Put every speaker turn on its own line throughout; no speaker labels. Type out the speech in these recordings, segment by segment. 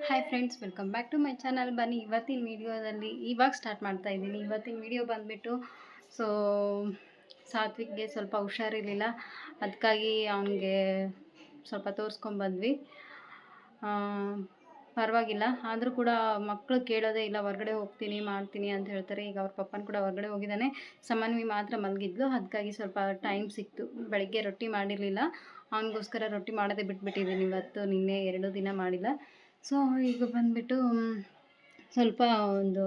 Hi friends welcome back to my channel ಬನ್ನಿ, ಇವತ್ತಿನ ವೀಡಿಯೋದಲ್ಲಿ ಇವಾಗ ಸ್ಟಾರ್ಟ್ ಮಾಡ್ತಾ ಇದ್ದೀನಿ. ಇವತ್ತಿನ ವೀಡಿಯೋ ಬಂದುಬಿಟ್ಟು ಸೊ ಸಾತ್ವಿಕ್ಗೆ ಸ್ವಲ್ಪ ಹುಷಾರಿರಲಿಲ್ಲ. ಅದಕ್ಕಾಗಿ ಅವನಿಗೆ ಸ್ವಲ್ಪ ತೋರಿಸ್ಕೊಂಬಂದ್ವಿ ಪರವಾಗಿಲ್ಲ. ಆದರೂ ಕೂಡ ಮಕ್ಕಳು ಕೇಳೋದೇ ಇಲ್ಲ, ಹೊರಗಡೆ ಹೋಗ್ತೀನಿ, ಮಾಡ್ತೀನಿ ಅಂತ ಹೇಳ್ತಾರೆ. ಈಗ ಅವ್ರ ಪಪ್ಪನ ಕೂಡ ಹೊರಗಡೆ ಹೋಗಿದ್ದಾನೆ. ಸಮನ್ವಿ ಮಾತ್ರ ಮಲಗಿದ್ಲು. ಅದಕ್ಕಾಗಿ ಸ್ವಲ್ಪ ಟೈಮ್ ಸಿಕ್ತು. ಬೆಳಗ್ಗೆ ರೊಟ್ಟಿ ಮಾಡಿರಲಿಲ್ಲ. ಅವನಿಗೋಸ್ಕರ ರೊಟ್ಟಿ ಮಾಡೋದೇ ಬಿಟ್ಬಿಟ್ಟಿದ್ದೀನಿ. ಇವತ್ತು ನಿನ್ನೆ ಎರಡು ದಿನ ಮಾಡಿಲ್ಲ. ಸೊ, ಈಗ ಬಂದುಬಿಟ್ಟು ಸ್ವಲ್ಪ ಒಂದು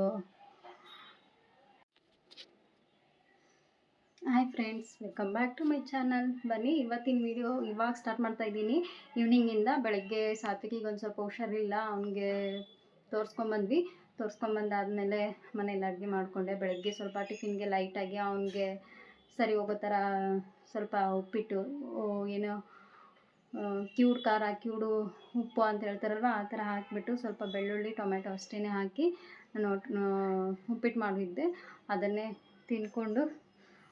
hi friends welcome back to my channel ಬನ್ನಿ, ಇವತ್ತಿನ ವಿಡಿಯೋ ಇವಾಗ ಸ್ಟಾರ್ಟ್ ಮಾಡ್ತಾ ಇದ್ದೀನಿ. ಈವ್ನಿಂಗಿಂದ ಬೆಳಗ್ಗೆ ಸಾತ್ವಿಕಿಗೆ ಒಂದು ಸ್ವಲ್ಪ ಹುಷಾರಿಲ್ಲ, ಅವನಿಗೆ ತೋರಿಸ್ಕೊಂಬಂದ್ವಿ ತೋರಿಸ್ಕೊಂಬಂದಾದಮೇಲೆ ಮನೇಲಿ ಅಡುಗೆ ಮಾಡಿಕೊಂಡೆ. ಬೆಳಗ್ಗೆ ಸ್ವಲ್ಪ ಟಿಫಿನ್ಗೆ ಲೈಟಾಗಿ ಅವನಿಗೆ ಸರಿ ಹೋಗೋ ಥರ ಸ್ವಲ್ಪ ಉಪ್ಪಿಟ್ಟು ಏನು ಕ್ಯೂಡ್ ಖಾರ, ಕ್ಯೂಡು ಉಪ್ಪು ಅಂತ ಹೇಳ್ತಾರಲ್ವ, ಆ ಥರ ಹಾಕಿಬಿಟ್ಟು ಸ್ವಲ್ಪ ಬೆಳ್ಳುಳ್ಳಿ ಟೊಮೆಟೊ ಅಷ್ಟೇ ಹಾಕಿ ನಾನು ಉಪ್ಪಿಟ್ಟು ಮಾಡಿದ್ದೆ ಅದನ್ನೇ ತಿಂದ್ಕೊಂಡು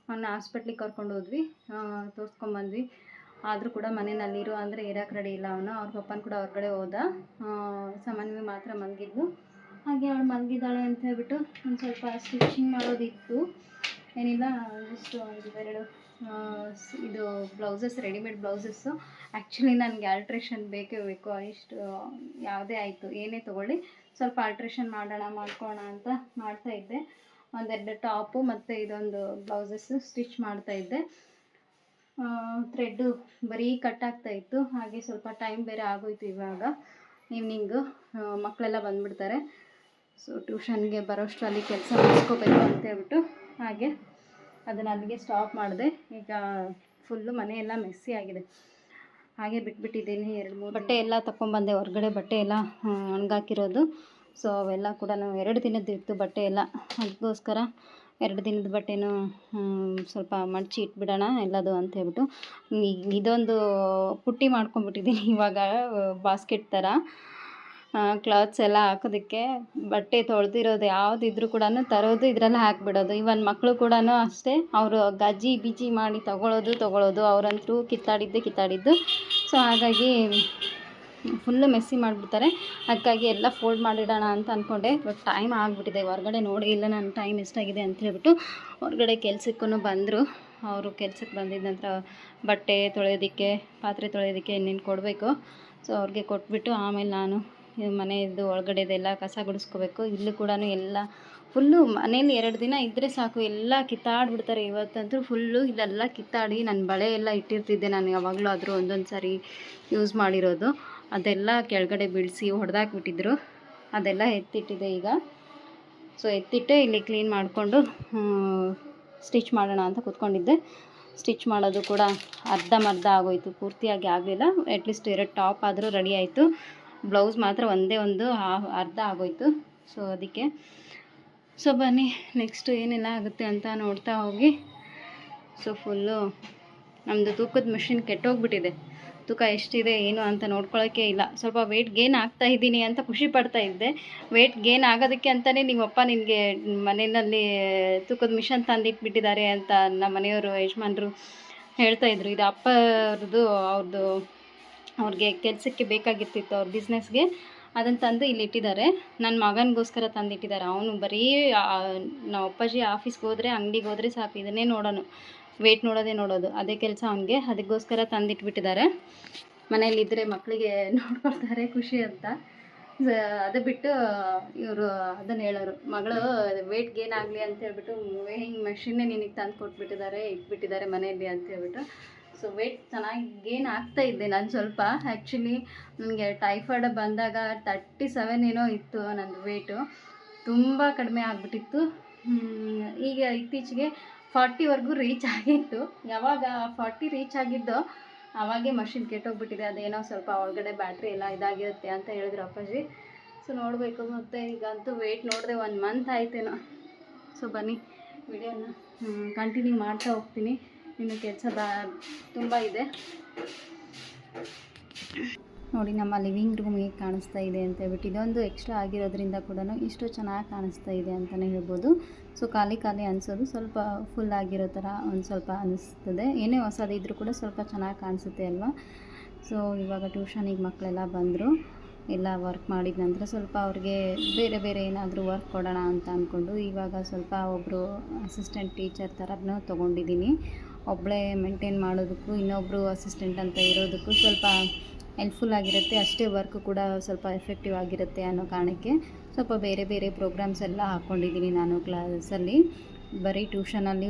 ಅವನ್ನ ಹಾಸ್ಪಿಟ್ಲಿಗೆ ಕರ್ಕೊಂಡು ಹೋದ್ವಿ ತೋರಿಸ್ಕೊಂಬಂದ್ವಿ ಆದರೂ ಕೂಡ ಮನೆಯಲ್ಲಿರು ಅಂದರೆ ಇರೋಕೆ ರೆಡಿ ಇಲ್ಲ ಅವನು. ಅವ್ರ ಪಪ್ಪನ ಕೂಡ ಹೊರಗಡೆ ಹೋದ. ಸಾಮಾನ್ಯವಾಗಿ ಮಾತ್ರ ಮಲಗಿದ್ಲು. ಹಾಗೆ ಅವಳು ಮಲಗಿದ್ದಾಳೆ ಅಂತ ಹೇಳ್ಬಿಟ್ಟು ಒಂದು ಸ್ವಲ್ಪ ಸ್ಟಿಚಿಂಗ್ ಮಾಡೋದಿತ್ತು. ಏನಿಲ್ಲ ಎರಡು ಸ್- ಇದು ಬ್ಲೌಸಸ್, ರೆಡಿಮೇಡ್ ಬ್ಲೌಸಸ್ಸು. ಆ್ಯಕ್ಚುಲಿ ನನಗೆ ಆಲ್ಟ್ರೇಷನ್ ಬೇಕೇ ಬೇಕು, ಇಷ್ಟು, ಯಾವುದೇ ಆಯಿತು, ಏನೇ ತೊಗೊಳ್ಳಿ. ಸ್ವಲ್ಪ ಆಲ್ಟ್ರೇಷನ್ ಮಾಡೋಣ, ಮಾಡ್ಕೋಣ ಅಂತ ಮಾಡ್ತಾ ಇದ್ದೆ. ಒಂದೆರಡು ಟಾಪು ಮತ್ತು ಇದೊಂದು ಬ್ಲೌಸಸ್ಸು ಸ್ಟಿಚ್ ಮಾಡ್ತಾ ಇದ್ದೆ. ಥ್ರೆಡ್ಡು ಬರೀ ಕಟ್ ಇತ್ತು, ಹಾಗೆ ಸ್ವಲ್ಪ ಟೈಮ್ ಬೇರೆ ಆಗೋಯ್ತು ಇವಾಗ ಈವ್ನಿಂಗು ಮಕ್ಕಳೆಲ್ಲ ಬಂದುಬಿಡ್ತಾರೆ. ಸೊ ಟ್ಯೂಷನ್ಗೆ ಬರೋಷ್ಟರಲ್ಲಿ ಕೆಲಸ ಮುಗಿಸ್ಕೋಬೇಕು ಅಂತ ಹೇಳ್ಬಿಟ್ಟು ಹಾಗೆ ಅದನ್ನು ಅಲ್ಲಿಗೆ ಸ್ಟಾಪ್ ಮಾಡಿದೆ. ಈಗ ಫುಲ್ಲು ಮನೆಯೆಲ್ಲ ಮೆಸ್ಸಿ ಆಗಿದೆ. ಹಾಗೆ ಬಿಟ್ಬಿಟ್ಟಿದ್ದೀನಿ ಎರಡು ಮೂರು ಬಟ್ಟೆ ಎಲ್ಲ ತಗೊಂಬಂದೆ ಹೊರಗಡೆ ಬಟ್ಟೆ ಎಲ್ಲ ಒಣಗಾಕಿರೋದು. ಸೊ ಅವೆಲ್ಲ ಕೂಡ ಎರಡು ದಿನದ್ದು ಇತ್ತು ಬಟ್ಟೆ ಎಲ್ಲ. ಅದಕ್ಕೋಸ್ಕರ ಎರಡು ದಿನದ ಬಟ್ಟೆನೂ ಸ್ವಲ್ಪ ಮಡಚಿ ಇಟ್ಬಿಡೋಣ ಎಲ್ಲದು ಅಂತ ಹೇಳ್ಬಿಟ್ಟು. ಇದೊಂದು ಪುಟ್ಟಿ ಮಾಡ್ಕೊಂಬಿಟ್ಟಿದ್ದೀನಿ ಇವಾಗ ಬಾಸ್ಕೆಟ್ ಥರ. ಕ್ಲಾತ್ಸ್ ಎಲ್ಲ ಹಾಕೋದಕ್ಕೆ ಬಟ್ಟೆ ತೊಳೆದಿರೋದು ಯಾವುದಿದ್ರೂ ಕೂಡ ತರೋದು ಇದರಲ್ಲಿ ಹಾಕಿಬಿಡೋದು. ಇವನ್ ಮಕ್ಕಳು ಕೂಡ ಅಷ್ಟೇ, ಅವರು ಗಜ್ಜಿ ಬಿಜಿ ಮಾಡಿ ತಗೊಳ್ಳೋದು ತಗೊಳ್ಳೋದು ಅವರಂತೂ ಕಿತ್ತಾಡಿದ್ದು ಕಿತ್ತಾಡಿದ್ದು. ಸೊ ಹಾಗಾಗಿ ಫುಲ್ಲು ಮೆಸ್ಸಿ ಮಾಡಿಬಿಡ್ತಾರೆ. ಅದಕ್ಕಾಗಿ ಎಲ್ಲ ಫೋಲ್ಡ್ ಮಾಡಿಡೋಣ ಅಂತ ಅಂದ್ಕೊಂಡೆ ಬಟ್ ಟೈಮ್ ಆಗಿಬಿಟ್ಟಿದೆ. ಹೊರಗಡೆ ನೋಡಿ ಇಲ್ಲ ನನ್ನ ಟೈಮ್ ಎಷ್ಟಾಗಿದೆ ಅಂತ ಹೇಳ್ಬಿಟ್ಟು ಹೊರಗಡೆ ಕೆಲಸಕ್ಕೂ ಬಂದರು. ಅವರು ಕೆಲಸಕ್ಕೆ ಬಂದಿದ್ದ ನಂತರ ಬಟ್ಟೆ ತೊಳೆಯೋದಕ್ಕೆ, ಪಾತ್ರೆ ತೊಳೆಯೋದಕ್ಕೆ ಇನ್ನೇನು ಕೊಡಬೇಕು? ಸೊ ಅವ್ರಿಗೆ ಕೊಟ್ಬಿಟ್ಟು ಆಮೇಲೆ ನಾನು ಮನೆಯದ್ದು ಒಳಗಡೆದೆಲ್ಲ ಕಸ ಗುಡಿಸ್ಕೋಬೇಕು. ಇಲ್ಲೂ ಕೂಡ ಎಲ್ಲ ಫುಲ್ಲು ಮನೇಲಿ ಎರಡು ದಿನ ಇದ್ದರೆ ಸಾಕು. ಎಲ್ಲ ಕಿತ್ತಾಡ್ಬಿಡ್ತಾರೆ ಇವತ್ತಂತೂ ಫುಲ್ಲು ಇದೆಲ್ಲ ಕಿತ್ತಾಡಿ ನನ್ನ ಬಳೆ ಎಲ್ಲ ಇಟ್ಟಿರ್ತಿದ್ದೆ ನಾನು ಯಾವಾಗಲೂ ಆದರೂ ಒಂದೊಂದು ಸಾರಿ ಯೂಸ್ ಮಾಡಿರೋದು. ಅದೆಲ್ಲ ಕೆಳಗಡೆ ಬಿಡಿಸಿ ಹೊಡೆದಾಕ್ಬಿಟ್ಟಿದ್ರು. ಅದೆಲ್ಲ ಎತ್ತಿಟ್ಟಿದೆ ಈಗ. ಸೊ ಎತ್ತಿಟ್ಟೆ ಇಲ್ಲಿ ಕ್ಲೀನ್ ಮಾಡಿಕೊಂಡು ಸ್ಟಿಚ್ ಮಾಡೋಣ ಅಂತ ಕೂತ್ಕೊಂಡಿದ್ದೆ. ಸ್ಟಿಚ್ ಮಾಡೋದು ಕೂಡ ಅರ್ಧಂಬರ್ಧ ಆಗೋಯ್ತು. ಪೂರ್ತಿಯಾಗಿ ಆಗಲಿಲ್ಲ. ಅಟ್ಲೀಸ್ಟ್ ಎರಡು ಟಾಪ್ ಆದರೂ ರೆಡಿ ಆಯಿತು. ಬ್ಲೌಸ್ ಮಾತ್ರ ಒಂದೇ ಒಂದು ಅರ್ಧ ಆಗೋಯ್ತು. ಸೊ ಅದಕ್ಕೆ ಸೊ ಬನ್ನಿ ನೆಕ್ಸ್ಟು ಏನೆಲ್ಲ ಆಗುತ್ತೆ ಅಂತ ನೋಡ್ತಾ ಹೋಗಿ. ಸೊ ಫುಲ್ಲು ನಮ್ಮದು ತೂಕದ ಮಿಷಿನ್ ಕೆಟ್ಟೋಗ್ಬಿಟ್ಟಿದೆ. ತೂಕ ಎಷ್ಟಿದೆ, ಏನು ಅಂತ ನೋಡ್ಕೊಳ್ಳೋಕ್ಕೆ ಇಲ್ಲ. ಸ್ವಲ್ಪ ವೆಯ್ಟ್ ಗೇನ್ ಆಗ್ತಾ ಇದ್ದೀನಿ ಅಂತ ಖುಷಿ ಪಡ್ತಾ ಇದ್ದೆ. ವೆಯ್ಟ್ ಗೇನ್ ಆಗೋದಕ್ಕೆ ಅಂತಲೇ ನಿಮ್ಮಪ್ಪ ನಿನಗೆ ಮನೆಯಲ್ಲಿ ತೂಕದ ಮಿಷನ್ ತಂದಿಟ್ಬಿಟ್ಟಿದ್ದಾರೆ ಅಂತ ನಮ್ಮ ಮನೆಯವರು ಯಜಮಾನ್ರು ಹೇಳ್ತಾ ಇದ್ರು. ಇದು ಅಪ್ಪರದು ಅವ್ರದ್ದು ಅವ್ರಿಗೆ ಕೆಲಸಕ್ಕೆ ಬೇಕಾಗಿರ್ತಿತ್ತು ಅವ್ರ ಬಿಸ್ನೆಸ್ಗೆ ಅದನ್ನು ತಂದು ಇಲ್ಲಿ ಇಟ್ಟಿದ್ದಾರೆ. ನನ್ನ ಮಗನಿಗೋಸ್ಕರ ತಂದಿಟ್ಟಿದ್ದಾರೆ ಅವನು ಬರೀ ನಾವು ಅಪ್ಪಾಜಿ ಆಫೀಸ್ಗೆ ಹೋದರೆ, ಅಂಗಡಿಗೆ ಹೋದರೆ ಸಾಕು. ಇದನ್ನೇ ನೋಡೋನು. ವೇಟ್ ನೋಡೋದೇ ನೋಡೋದು. ಅದೇ ಕೆಲಸ ಅವನಿಗೆ. ಅದಕ್ಕೋಸ್ಕರ ತಂದಿಟ್ಬಿಟ್ಟಿದ್ದಾರೆ. ಮನೇಲಿದ್ದರೆ ಮಕ್ಕಳಿಗೆ ನೋಡ್ಕೊಳ್ತಾರೆ ಖುಷಿ ಅಂತ. ಅದು ಬಿಟ್ಟು, ಇವರು ಅದನ್ನು ಹೇಳೋರು. ಮಗಳು ವೆಯ್ಟ್ ಗೇನ್ ಆಗಲಿ ಅಂತ ಹೇಳ್ಬಿಟ್ಟು ವೇಯಿಂಗ್ ಮೆಷಿನ್ನೇ ನಿನಗೆ ತಂದು ಕೊಟ್ಬಿಟ್ಟಿದ್ದಾರೆ ಇಟ್ಬಿಟ್ಟಿದ್ದಾರೆ ಮನೆಯಲ್ಲಿ ಅಂತ ಹೇಳ್ಬಿಟ್ಟು. ಸೊ ವೆಯ್ಟ್ ಚೆನ್ನಾಗಿ ಗೇನ್ ಆಗ್ತಾ ಇದ್ದೆ ನಾನು ಸ್ವಲ್ಪ. ಆ್ಯಕ್ಚುಲಿ ನನಗೆ ಟೈಫಾಯ್ಡ್ ಬಂದಾಗ ತರ್ಟಿ ಸೆವೆನ್ ಏನೋ ಇತ್ತು ನಂದು ವೆಯ್ಟು ತುಂಬ ಕಡಿಮೆ ಆಗಿಬಿಟ್ಟಿತ್ತು. ಈಗ ಇತ್ತೀಚೆಗೆ ಫಾರ್ಟಿವರೆಗೂ ರೀಚ್ ಆಗಿತ್ತು. ಯಾವಾಗ ಫಾರ್ಟಿ ರೀಚ್ ಆಗಿದ್ದೋ ಆವಾಗೇ ಮಷಿನ್ ಕೆಟ್ಟೋಗ್ಬಿಟ್ಟಿದೆ. ಅದೇನೋ ಸ್ವಲ್ಪ ಒಳಗಡೆ ಬ್ಯಾಟ್ರಿ ಎಲ್ಲ ಇದಾಗಿರುತ್ತೆ ಅಂತ ಹೇಳಿದ್ರು ಅಪ್ಪಾಜಿ. ಸೊ ನೋಡಬೇಕು. ಮತ್ತು ಈಗಂತೂ ವೆಯ್ಟ್ ನೋಡಿದೆ ಒಂದು ಮಂತ್ ಆಯ್ತೇನೋ. ಸೊ ಬನ್ನಿ, ವಿಡಿಯೋನ ಕಂಟಿನ್ಯೂ ಮಾಡ್ತಾ ಹೋಗ್ತೀನಿ. ಇನ್ನು ಕೆಲಸ ಬಾ ತುಂಬ ಇದೆ. ನೋಡಿ ನಮ್ಮ ಲಿವಿಂಗ್ ರೂಮ್ ಹೇಗೆ ಕಾಣಿಸ್ತಾ ಇದೆ ಅಂತ ಹೇಳ್ಬಿಟ್ಟು, ಇದೊಂದು ಎಕ್ಸ್ಟ್ರಾ ಆಗಿರೋದ್ರಿಂದ ಕೂಡ ಇಷ್ಟು ಚೆನ್ನಾಗಿ ಕಾಣಿಸ್ತಾ ಇದೆ ಅಂತಲೇ ಹೇಳ್ಬೋದು. ಸೊ ಖಾಲಿ ಖಾಲಿ ಅನಿಸೋದು ಸ್ವಲ್ಪ ಫುಲ್ ಆಗಿರೋ ಥರ ಒಂದು ಸ್ವಲ್ಪ ಅನಿಸ್ತದೆ. ಏನೇ ಹೊಸದಿದ್ರೂ ಕೂಡ ಸ್ವಲ್ಪ ಚೆನ್ನಾಗಿ ಕಾಣಿಸುತ್ತೆ ಅಲ್ವಾ? ಸೊ ಇವಾಗ ಟ್ಯೂಷನಿಗೆ ಮಕ್ಕಳೆಲ್ಲ ಬಂದರು. ಎಲ್ಲ ವರ್ಕ್ ಮಾಡಿದ ನಂತರ ಸ್ವಲ್ಪ ಅವ್ರಿಗೆ ಬೇರೆ ಬೇರೆ ಏನಾದರೂ ವರ್ಕ್ ಕೊಡೋಣ ಅಂತ ಅಂದ್ಕೊಂಡು ಇವಾಗ ಸ್ವಲ್ಪ ಒಬ್ಬರು ಅಸಿಸ್ಟೆಂಟ್ ಟೀಚರ್ ಥರನೂ ತೊಗೊಂಡಿದ್ದೀನಿ. ಒಬ್ಬಳೇ ಮೇಂಟೈನ್ ಮಾಡೋದಕ್ಕೂ ಇನ್ನೊಬ್ಬರು ಅಸಿಸ್ಟೆಂಟ್ ಅಂತ ಇರೋದಕ್ಕೂ ಸ್ವಲ್ಪ ಹೆಲ್ಪ್ಫುಲ್ ಆಗಿರುತ್ತೆ. ಅಷ್ಟೇ ವರ್ಕ್ ಕೂಡ ಸ್ವಲ್ಪ ಎಫೆಕ್ಟಿವ್ ಆಗಿರುತ್ತೆ ಅನ್ನೋ ಕಾರಣಕ್ಕೆ ಸ್ವಲ್ಪ ಬೇರೆ ಬೇರೆ ಪ್ರೋಗ್ರಾಮ್ಸ್ ಎಲ್ಲ ಹಾಕ್ಕೊಂಡಿದ್ದೀನಿ ನಾನು ಕ್ಲಾಸಲ್ಲಿ ಬರೀ ಟ್ಯೂಷನಲ್ಲಿ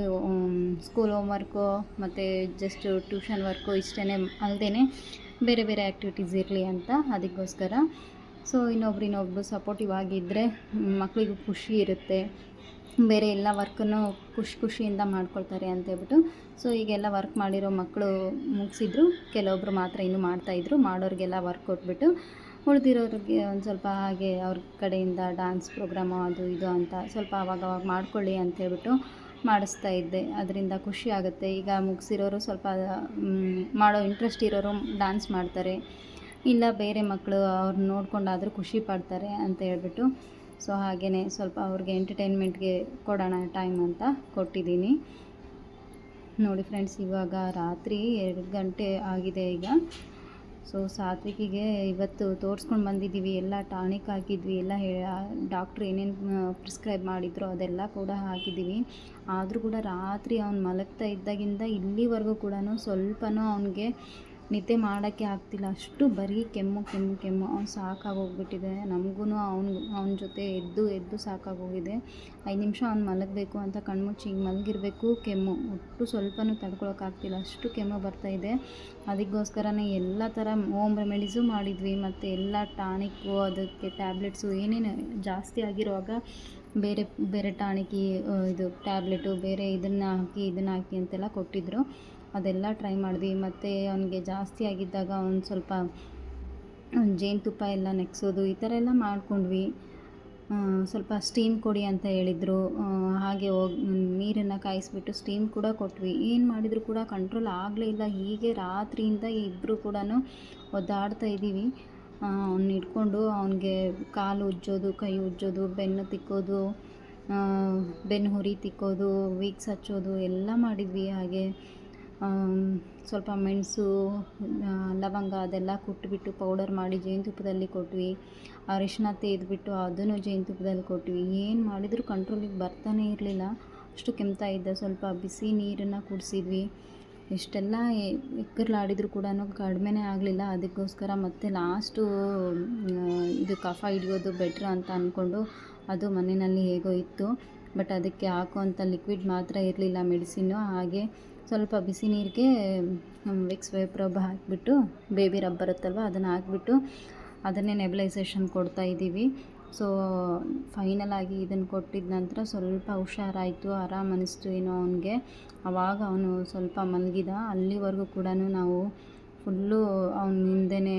ಸ್ಕೂಲ್ ಹೋಮ್ವರ್ಕು ಮತ್ತು ಜಸ್ಟ್ ಟ್ಯೂಷನ್ ವರ್ಕು ಇಷ್ಟೇ ಅಲ್ಲದೇ ಬೇರೆ ಬೇರೆ ಆ್ಯಕ್ಟಿವಿಟೀಸ್ ಇರಲಿ ಅಂತ ಅದಕ್ಕೋಸ್ಕರ. ಸೊ ಇನ್ನೊಬ್ರು ಇನ್ನೊಬ್ರು ಸಪೋರ್ಟಿವ್ ಆಗಿದ್ದರೆ ಮಕ್ಕಳಿಗೂ ಖುಷಿ ಇರುತ್ತೆ. ಬೇರೆ ಎಲ್ಲ ವರ್ಕನ್ನು ಖುಷಿ ಖುಷಿಯಿಂದ ಮಾಡ್ಕೊಳ್ತಾರೆ ಅಂತ ಹೇಳ್ಬಿಟ್ಟು. ಸೊ ಈಗೆಲ್ಲ ವರ್ಕ್ ಮಾಡಿರೋ ಮಕ್ಕಳು ಮುಗಿಸಿದ್ರು. ಕೆಲವೊಬ್ಬರು ಮಾತ್ರ ಇನ್ನೂ ಮಾಡ್ತಾಯಿದ್ರು ಮಾಡೋರಿಗೆಲ್ಲ ವರ್ಕ್ ಕೊಟ್ಬಿಟ್ಟು ಉಳಿದಿರೋರಿಗೆ ಒಂದು ಸ್ವಲ್ಪ ಹಾಗೆ ಅವ್ರ ಕಡೆಯಿಂದ ಡ್ಯಾನ್ಸ್ ಪ್ರೋಗ್ರಾಮು ಅದು ಇದು ಅಂತ ಸ್ವಲ್ಪ ಅವಾಗ ಅವಾಗ ಮಾಡ್ಕೊಳ್ಳಿ ಅಂತ ಹೇಳ್ಬಿಟ್ಟು ಮಾಡಿಸ್ತಾ ಇದ್ದೆ. ಅದರಿಂದ ಖುಷಿ ಆಗುತ್ತೆ. ಈಗ ಮುಗಿಸಿರೋರು ಸ್ವಲ್ಪ ಮಾಡೋ ಇಂಟ್ರೆಸ್ಟ್ ಇರೋರು ಡ್ಯಾನ್ಸ್ ಮಾಡ್ತಾರೆ. ಇಲ್ಲ ಬೇರೆ ಮಕ್ಕಳು ಅವ್ರನ್ನ ನೋಡ್ಕೊಂಡಾದರೂ ಖುಷಿ ಪಡ್ತಾರೆ ಅಂತ ಹೇಳ್ಬಿಟ್ಟು ಸೊ ಹಾಗೆಯೇ ಸ್ವಲ್ಪ ಅವ್ರಿಗೆ ಎಂಟರ್ಟೈನ್ಮೆಂಟ್ಗೆ ಕೊಡೋಣ ಟೈಮ್ ಅಂತ ಕೊಟ್ಟಿದ್ದೀನಿ. ನೋಡಿ ಫ್ರೆಂಡ್ಸ್, ಇವಾಗ ರಾತ್ರಿ ಎರಡು ಗಂಟೆ ಆಗಿದೆ ಈಗ. ಸೊ ಸಾತ್ವಿಕಿಗೆ ಇವತ್ತು ತೋರಿಸ್ಕೊಂಡು ಬಂದಿದ್ದೀವಿ, ಎಲ್ಲ ಟಾನಿಕ್ ಹಾಕಿದ್ವಿ, ಎಲ್ಲ ಹೇ ಡಾಕ್ಟ್ರು ಏನೇನು ಪ್ರಿಸ್ಕ್ರೈಬ್ ಮಾಡಿದ್ರು ಅದೆಲ್ಲ ಕೂಡ ಹಾಕಿದ್ದೀವಿ. ಆದರೂ ಕೂಡ ರಾತ್ರಿ ಅವ್ನು ಮಲಗ್ತಾ ಇದ್ದಾಗಿಂದ ಇಲ್ಲಿವರೆಗೂ ಕೂಡ ಸ್ವಲ್ಪನೂ ಅವನಿಗೆ ನಿದ್ದೆ ಮಾಡೋಕ್ಕೆ ಆಗ್ತಿಲ್ಲ. ಅಷ್ಟು ಬರೀ ಕೆಮ್ಮು ಕೆಮ್ಮು ಕೆಮ್ಮು. ಅವ್ನು ಸಾಕಾಗೋಗ್ಬಿಟ್ಟಿದೆ. ನಮಗೂ ಅವ್ನು, ಅವನ ಜೊತೆ ಎದ್ದು ಎದ್ದು ಸಾಕಾಗೋಗಿದೆ. ಐದು ನಿಮಿಷ ಅವ್ನು ಮಲಗಬೇಕು ಅಂತ ಕಣ್ಮುಚ್ಚಿ ಹಿಂಗೆ ಮಲಗಿರಬೇಕು, ಕೆಮ್ಮು. ಒಟ್ಟು ಸ್ವಲ್ಪನೂ ತಡ್ಕೊಳೋಕ್ಕಾಗ್ತಿಲ್ಲ. ಅಷ್ಟು ಕೆಮ್ಮು ಬರ್ತಾಯಿದೆ ಅದಕ್ಕೋಸ್ಕರನೇ ಎಲ್ಲ ಥರ ಹೋಮ್ ರೆಮಿಡೀಸು ಮಾಡಿದ್ವಿ. ಮತ್ತು ಎಲ್ಲ ಟಾನಿಕ್ಕು, ಅದಕ್ಕೆ ಟ್ಯಾಬ್ಲೆಟ್ಸು, ಏನೇನು ಜಾಸ್ತಿ ಆಗಿರುವಾಗ ಬೇರೆ ಬೇರೆ ಟಾನಿಕಿ ಇದು ಟ್ಯಾಬ್ಲೆಟು, ಬೇರೆ ಇದನ್ನು ಹಾಕಿ ಇದನ್ನು ಹಾಕಿ ಅಂತೆಲ್ಲ ಕೊಟ್ಟಿದ್ದರು ಅದೆಲ್ಲ ಟ್ರೈ ಮಾಡಿದ್ವಿ ಮತ್ತು ಅವನಿಗೆ ಜಾಸ್ತಿ ಆಗಿದ್ದಾಗ ಅವ್ನು ಸ್ವಲ್ಪ ಜೇನುತುಪ್ಪ ಎಲ್ಲ ನೆಕ್ಸೋದು ಈ ಥರ ಎಲ್ಲ ಮಾಡ್ಕೊಂಡ್ವಿ. ಸ್ವಲ್ಪ ಸ್ಟೀಮ್ ಕೊಡಿ ಅಂತ ಹೇಳಿದರು. ಹಾಗೆ ಹೋಗಿ, ನೀರನ್ನು ಕಾಯಿಸ್ಬಿಟ್ಟು ಸ್ಟೀಮ್ ಕೂಡ ಕೊಟ್ವಿ. ಏನು ಮಾಡಿದರೂ ಕೂಡ ಕಂಟ್ರೋಲ್ ಆಗಲೇ ಇಲ್ಲ. ಹೀಗೆ ರಾತ್ರಿಯಿಂದ ಇಬ್ಬರು ಕೂಡ ಒದ್ದಾಡ್ತಾ ಇದ್ದೀವಿ. ಅವ್ನ ಇಟ್ಕೊಂಡು ಅವನಿಗೆ ಕಾಲು ಉಜ್ಜೋದು, ಕೈ ಉಜ್ಜೋದು, ಬೆನ್ನು ತಿಕ್ಕೋದು ಬೆನ್ನು ಹುರಿ ತಿಕ್ಕೋದು, ವೀಕ್ಸ್ ಹಚ್ಚೋದು ಎಲ್ಲ ಮಾಡಿದ್ವಿ ಹಾಗೆ. ಸ್ವಲ್ಪ ಮೆಣಸು ಲವಂಗ ಅದೆಲ್ಲ ಕುಟ್ಬಿಟ್ಟು ಪೌಡರ್ ಮಾಡಿ ಜೇನುತುಪ್ಪದಲ್ಲಿ ಕೊಟ್ವಿ. ಅರಿಶಿನ ತೆಗೆದ್ಬಿಟ್ಟು ಅದನ್ನು ಜೇನುತುಪ್ಪದಲ್ಲಿ ಕೊಟ್ವಿ. ಏನು ಮಾಡಿದರೂ ಕಂಟ್ರೋಲಿಗೆ ಬರ್ತಾನೆ ಇರಲಿಲ್ಲ. ಅಷ್ಟು ಕೆಮ್ತಾ ಇದ್ದ. ಸ್ವಲ್ಪ ಬಿಸಿ ನೀರನ್ನು ಕುಡಿಸಿದ್ವಿ. ಇಷ್ಟೆಲ್ಲ ಎಕ್ಕರ್ಲಾಡಿದ್ರು ಕೂಡ ಕಡಿಮೆನೇ ಆಗಲಿಲ್ಲ. ಅದಕ್ಕೋಸ್ಕರ ಮತ್ತೆ ಲಾಸ್ಟು ಇದು ಕಫ ಹಿಡಿಯೋದು ಬೆಟ್ರ್ ಅಂತ ಅಂದ್ಕೊಂಡು ಅದು ಮನೆಯಲ್ಲಿ ಹೇಗೋ ಇತ್ತು. ಬಟ್ ಅದಕ್ಕೆ ಹಾಕುವಂಥ ಲಿಕ್ವಿಡ್ ಮಾತ್ರ ಇರಲಿಲ್ಲ ಮೆಡಿಸಿನ್ನು. ಹಾಗೆ ಸ್ವಲ್ಪ ಬಿಸಿ ನೀರಿಗೆ ವಿಕ್ಸ್ ವೇಪ್ ರಬ್ ಹಾಕಿಬಿಟ್ಟು ಬೇಬಿ ರಬ್ ಬರುತ್ತಲ್ವ ಅದನ್ನು ಹಾಕ್ಬಿಟ್ಟು ಅದನ್ನೇ ನೆಬಲೈಸೇಷನ್ ಕೊಡ್ತಾ ಇದ್ದೀವಿ ಸೊ ಫೈನಲ್ ಆಗಿ ಇದನ್ನು ಕೊಟ್ಟಿದ ನಂತರ ಸ್ವಲ್ಪ ಹುಷಾರಾಯಿತು, ಆರಾಮ್ ಅನ್ನಿಸ್ತು ಏನೋ ಅವನಿಗೆ. ಆವಾಗ ಅವನು ಸ್ವಲ್ಪ ಮಲಗಿದ. ಅಲ್ಲಿವರೆಗೂ ಕೂಡ ನಾವು ಫುಲ್ಲು ಅವನ ಹಿಂದೆನೇ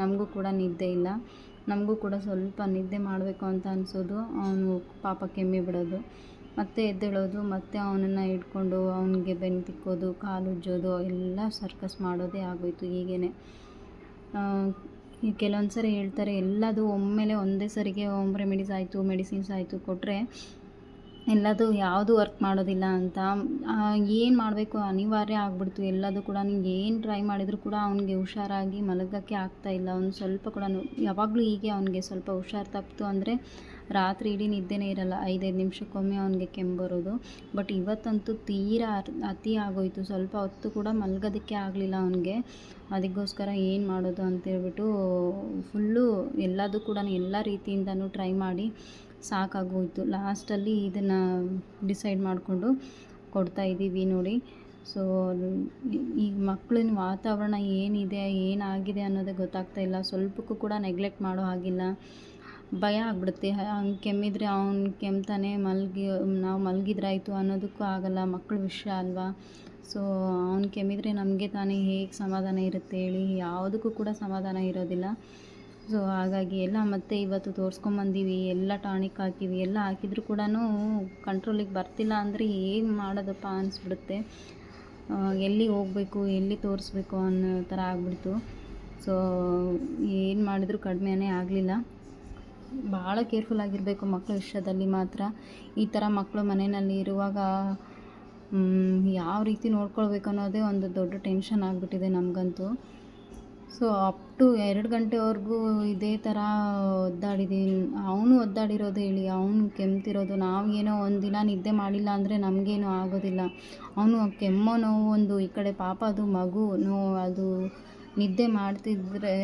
ನಮಗೂ ಕೂಡ ನಿದ್ದೆ ಇಲ್ಲ. ನಮಗೂ ಕೂಡ ಸ್ವಲ್ಪ ನಿದ್ದೆ ಮಾಡಬೇಕು ಅಂತ ಅನಿಸೋದು. ಅವನು ಪಾಪ ಕೆಮ್ಮಿ ಬಿಡೋದು. ಮತ್ತೆ ಎದ್ದೇಳೋದು, ಮತ್ತೆ ಅವನನ್ನು ಹಿಡ್ಕೊಂಡು ಅವನಿಗೆ ಬೆನ್ನು ತಿಕ್ಕೋದು, ಕಾಲು ಉಜ್ಜೋದು, ಎಲ್ಲ ಸರ್ಕಸ್ ಮಾಡೋದೇ ಆಗೋಯ್ತು ಹೀಗೇ ಕೆಲವೊಂದು ಸರಿ ಹೇಳ್ತಾರೆ, ಎಲ್ಲದು ಒಮ್ಮೆಲೆ ಒಂದೇ ಸರಿಗೆ ಹೋಮ್ ರೆಮಿಡೀಸ್ ಆಯಿತು ಮೆಡಿಸಿನ್ಸ್ ಆಯಿತು ಕೊಟ್ಟರೆ ಎಲ್ಲದು ಯಾವುದು ವರ್ಕ್ ಮಾಡೋದಿಲ್ಲ ಅಂತ. ಏನು ಮಾಡಬೇಕು? ಅನಿವಾರ್ಯ ಆಗ್ಬಿಡ್ತು. ಎಲ್ಲದು ಕೂಡ ನಿಂಗೆ ಏನು ಟ್ರೈ ಮಾಡಿದರೂ ಕೂಡ ಅವನಿಗೆ ಹುಷಾರಾಗಿ ಮಲಗೋಕ್ಕೆ ಆಗ್ತಾ ಇಲ್ಲ. ಅವ್ನು ಸ್ವಲ್ಪ ಕೂಡ ಯಾವಾಗಲೂ ಹೀಗೆ ಅವನಿಗೆ ಸ್ವಲ್ಪ ಹುಷಾರು ತಪ್ಪಿತು ಅಂದರೆ ರಾತ್ರಿ ಇಡೀ ನಿದ್ದೆನೇ ಇರಲ್ಲ, ಐದೈದು ನಿಮಿಷಕ್ಕೊಮ್ಮೆ ಅವನಿಗೆ ಕೆಮ್ಮು ಬರೋದು ಬಟ್ ಇವತ್ತಂತೂ ತೀರಾ ಅತಿ ಆಗೋಯಿತು. ಸ್ವಲ್ಪ ಹೊತ್ತು ಕೂಡ ಮಲಗೋದಕ್ಕೆ ಆಗಲಿಲ್ಲ ಅವನಿಗೆ. ಅದಕ್ಕೋಸ್ಕರ ಏನು ಮಾಡೋದು ಅಂತೇಳ್ಬಿಟ್ಟು ಫುಲ್ಲು ಎಲ್ಲದು ಕೂಡ ಎಲ್ಲ ರೀತಿಯಿಂದನೂ ಟ್ರೈ ಮಾಡಿ ಸಾಕಾಗೋಯಿತು. ಲಾಸ್ಟಲ್ಲಿ ಇದನ್ನು ಡಿಸೈಡ್ ಮಾಡಿಕೊಂಡು ಕೊಡ್ತಾ ಇದ್ದೀವಿ ನೋಡಿ. ಸೊ ಈಗ ಮಕ್ಕಳಿನ ವಾತಾವರಣ ಏನಿದೆ, ಏನಾಗಿದೆ ಅನ್ನೋದೇ ಗೊತ್ತಾಗ್ತಾ ಇಲ್ಲ. ಸ್ವಲ್ಪಕ್ಕೂ ಕೂಡ ನೆಗ್ಲೆಕ್ಟ್ ಮಾಡೋ ಹಾಗಿಲ್ಲ. ಭಯ ಆಗ್ಬಿಡುತ್ತೆ. ಹಂಗೆ ಕೆಮ್ಮಿದರೆ ಅವ್ನು ಕೆಮ್ತಾನೆ ಮಲಗಿ, ನಾವು ಮಲಗಿದ್ರಾಯ್ತು ಅನ್ನೋದಕ್ಕೂ ಆಗಲ್ಲ ಮಕ್ಕಳ ವಿಷಯ ಅಲ್ವಾ? ಸೊ ಅವ್ನು ಕೆಮ್ಮಿದರೆ ನಮಗೆ ತಾನೇ ಹೇಗೆ ಸಮಾಧಾನ ಇರುತ್ತೆ ಹೇಳಿ? ಯಾವುದಕ್ಕೂ ಕೂಡ ಸಮಾಧಾನ ಇರೋದಿಲ್ಲ. ಸೊ ಹಾಗಾಗಿ ಎಲ್ಲ ಮತ್ತೆ ಇವತ್ತು ತೋರಿಸ್ಕೊಂಬಂದೀವಿ, ಎಲ್ಲ ಟಾನಿಕ್ ಹಾಕಿವಿ ಎಲ್ಲ ಹಾಕಿದ್ರು ಕೂಡ ಕಂಟ್ರೋಲಿಗೆ ಬರ್ತಿಲ್ಲ ಅಂದರೆ ಏನು ಮಾಡೋದಪ್ಪ ಅನಿಸ್ಬಿಡುತ್ತೆ. ಎಲ್ಲಿ ಹೋಗಬೇಕು, ಎಲ್ಲಿ ತೋರಿಸ್ಬೇಕು ಅನ್ನೋ ಥರ ಆಗ್ಬಿಡ್ತು. ಸೊ ಏನು ಮಾಡಿದರೂ ಕಡಿಮೆನೇ ಆಗಲಿಲ್ಲ. ಭಾಳ ಕೇರ್ಫುಲ್ ಆಗಿರಬೇಕು ಮಕ್ಕಳ ವಿಷಯದಲ್ಲಿ ಮಾತ್ರ. ಈ ಥರ ಮಕ್ಕಳು ಮನೆಯಲ್ಲಿ ಇರುವಾಗ ಯಾವ ರೀತಿ ನೋಡ್ಕೊಳ್ಬೇಕು ಅನ್ನೋದೇ ಒಂದು ದೊಡ್ಡ ಟೆನ್ಷನ್ ಆಗಿಬಿಟ್ಟಿದೆ ನಮಗಂತೂ. ಸೊ ಅಪ್ ಟು ಎರಡು ಗಂಟೆವರೆಗೂ ಇದೇ ಥರ ಒದ್ದಾಡಿದ್ದೀನಿ ಅವನು ಒದ್ದಾಡಿರೋದು ಹೇಳಿ, ಅವನು ಕೆಮ್ತಿರೋದು. ನಾವೇನೋ ಒಂದು ದಿನ ನಿದ್ದೆ ಮಾಡಿಲ್ಲ ಅಂದರೆ ನಮಗೇನೂ ಆಗೋದಿಲ್ಲ. ಅವನು ಕೆಮ್ಮೋ ನೋವು ಒಂದು, ಈ ಕಡೆ ಪಾಪ ಅದು ಮಗು ನೋವು ಅದು ನಿದ್ದೆ ಮಾಡ್ತಿದ್ರೆ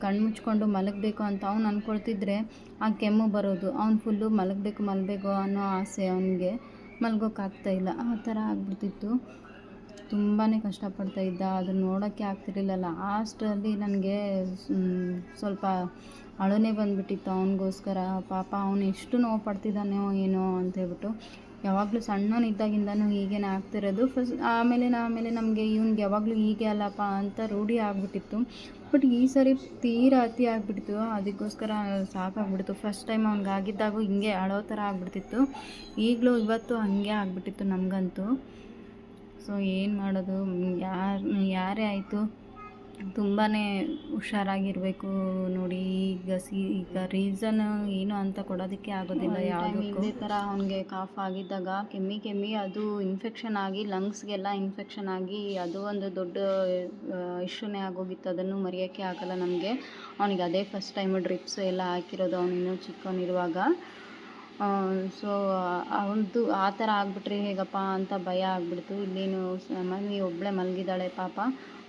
ಕಣ್ಣು ಮುಚ್ಕೊಂಡು ಮಲಗಬೇಕು ಅಂತ ಅವ್ನು ಅಂದ್ಕೊಳ್ತಿದ್ರೆ ಆ ಕೆಮ್ಮು ಬರೋದು, ಅವ್ನು ಫುಲ್ಲು ಮಲಗಬೇಕು ಮಲಗಬೇಕು ಅನ್ನೋ ಆಸೆ ಅವನಿಗೆ. ಮಲ್ಗೋಕ್ಕಾಗ್ತಾಯಿಲ್ಲ ಆ ಥರ ಆಗ್ಬಿಡ್ತಿತ್ತು. ತುಂಬಾ ಕಷ್ಟಪಡ್ತಾ ಇದ್ದ. ಅದನ್ನ ನೋಡೋಕ್ಕೆ ಆಗ್ತಿರಲಿಲ್ಲ ಲಾಸ್ಟಲ್ಲಿ ನನಗೆ ಸ್ವಲ್ಪ ಅಳುನೇ ಬಂದುಬಿಟ್ಟಿತ್ತು ಅವನಿಗೋಸ್ಕರ. ಪಾಪ ಅವನು ಎಷ್ಟು ನೋವು ಪಡ್ತಿದ್ದಾನೋ ಏನೋ ಅಂತ ಹೇಳ್ಬಿಟ್ಟು ಯಾವಾಗಲೂ ಸಣ್ಣವನಿದ್ದಾಗಿಂದನೂ ಹೀಗೇನೆ ಆಗ್ತಿರೋದು. ಫಸ್ಟ್ ಆಮೇಲೆ ಆಮೇಲೆ ನಮಗೆ ಇವ್ನಿಗೆ ಯಾವಾಗಲೂ ಹೀಗೆ ಅಲ್ಲಪ್ಪ ಅಂತ ರೂಢಿ ಆಗಿಬಿಟ್ಟಿತ್ತು. ಬಟ್ ಈ ಸರಿ ತೀರಾ ಅತಿ ಆಗಿಬಿಡ್ತು. ಅದಕ್ಕೋಸ್ಕರ ಸಾಕಾಗ್ಬಿಡ್ತು. ಫಸ್ಟ್ ಟೈಮ್ ಅವ್ನಿಗೆ ಆಗಿದ್ದಾಗೂ ಹಿಂಗೆ ಅಳೋ ಥರ ಆಗಿಬಿಡ್ತಿತ್ತು. ಈಗಲೂ ಇವತ್ತು ಹಾಗೆ ಆಗಿಬಿಟ್ಟಿತ್ತು ನಮಗಂತೂ. ಸೊ ಏನು ಮಾಡೋದು? ಯಾರು, ಯಾರೇ ಆಯಿತು. ತುಂಬಾ ಹುಷಾರಾಗಿರಬೇಕು ನೋಡಿ. ಈಗ ಸಿ ಈಗ ರೀಸನ್ ಏನು ಅಂತ ಕೊಡೋದಕ್ಕೆ ಆಗೋದಿಲ್ಲ ಯಾವುದಕ್ಕೂ. ಇದೇ ಥರ ಅವನಿಗೆ ಕಾಫ್ ಆಗಿದ್ದಾಗ ಕೆಮ್ಮಿ ಕೆಮ್ಮಿ ಅದು ಇನ್ಫೆಕ್ಷನ್ ಆಗಿ ಲಂಗ್ಸ್ಗೆಲ್ಲ ಇನ್ಫೆಕ್ಷನ್ ಆಗಿ ಅದು ಒಂದು ದೊಡ್ಡ ಇಶ್ಯೂನೇ ಆಗೋಗಿತ್ತು. ಅದನ್ನು ಮರೆಯೋಕ್ಕೆ ಆಗಲ್ಲ ನಮಗೆ. ಅವನಿಗೆ ಅದೇ ಫಸ್ಟ್ ಟೈಮು ಡ್ರಿಪ್ಸ್ ಎಲ್ಲ ಹಾಕಿರೋದು ಅವನಿನ್ನೂ ಚಿಕ್ಕವನಿರುವಾಗ. ಸೊ ಅವನದು ಆ ಥರ ಆಗಿಬಿಟ್ರೆ ಹೇಗಪ್ಪ ಅಂತ ಭಯ ಆಗಿಬಿಡ್ತು. ಇಲ್ಲೇನು ಮಮ್ಮಿ ಒಬ್ಬಳೇ ಮಲಗಿದ್ದಾಳೆ ಪಾಪ.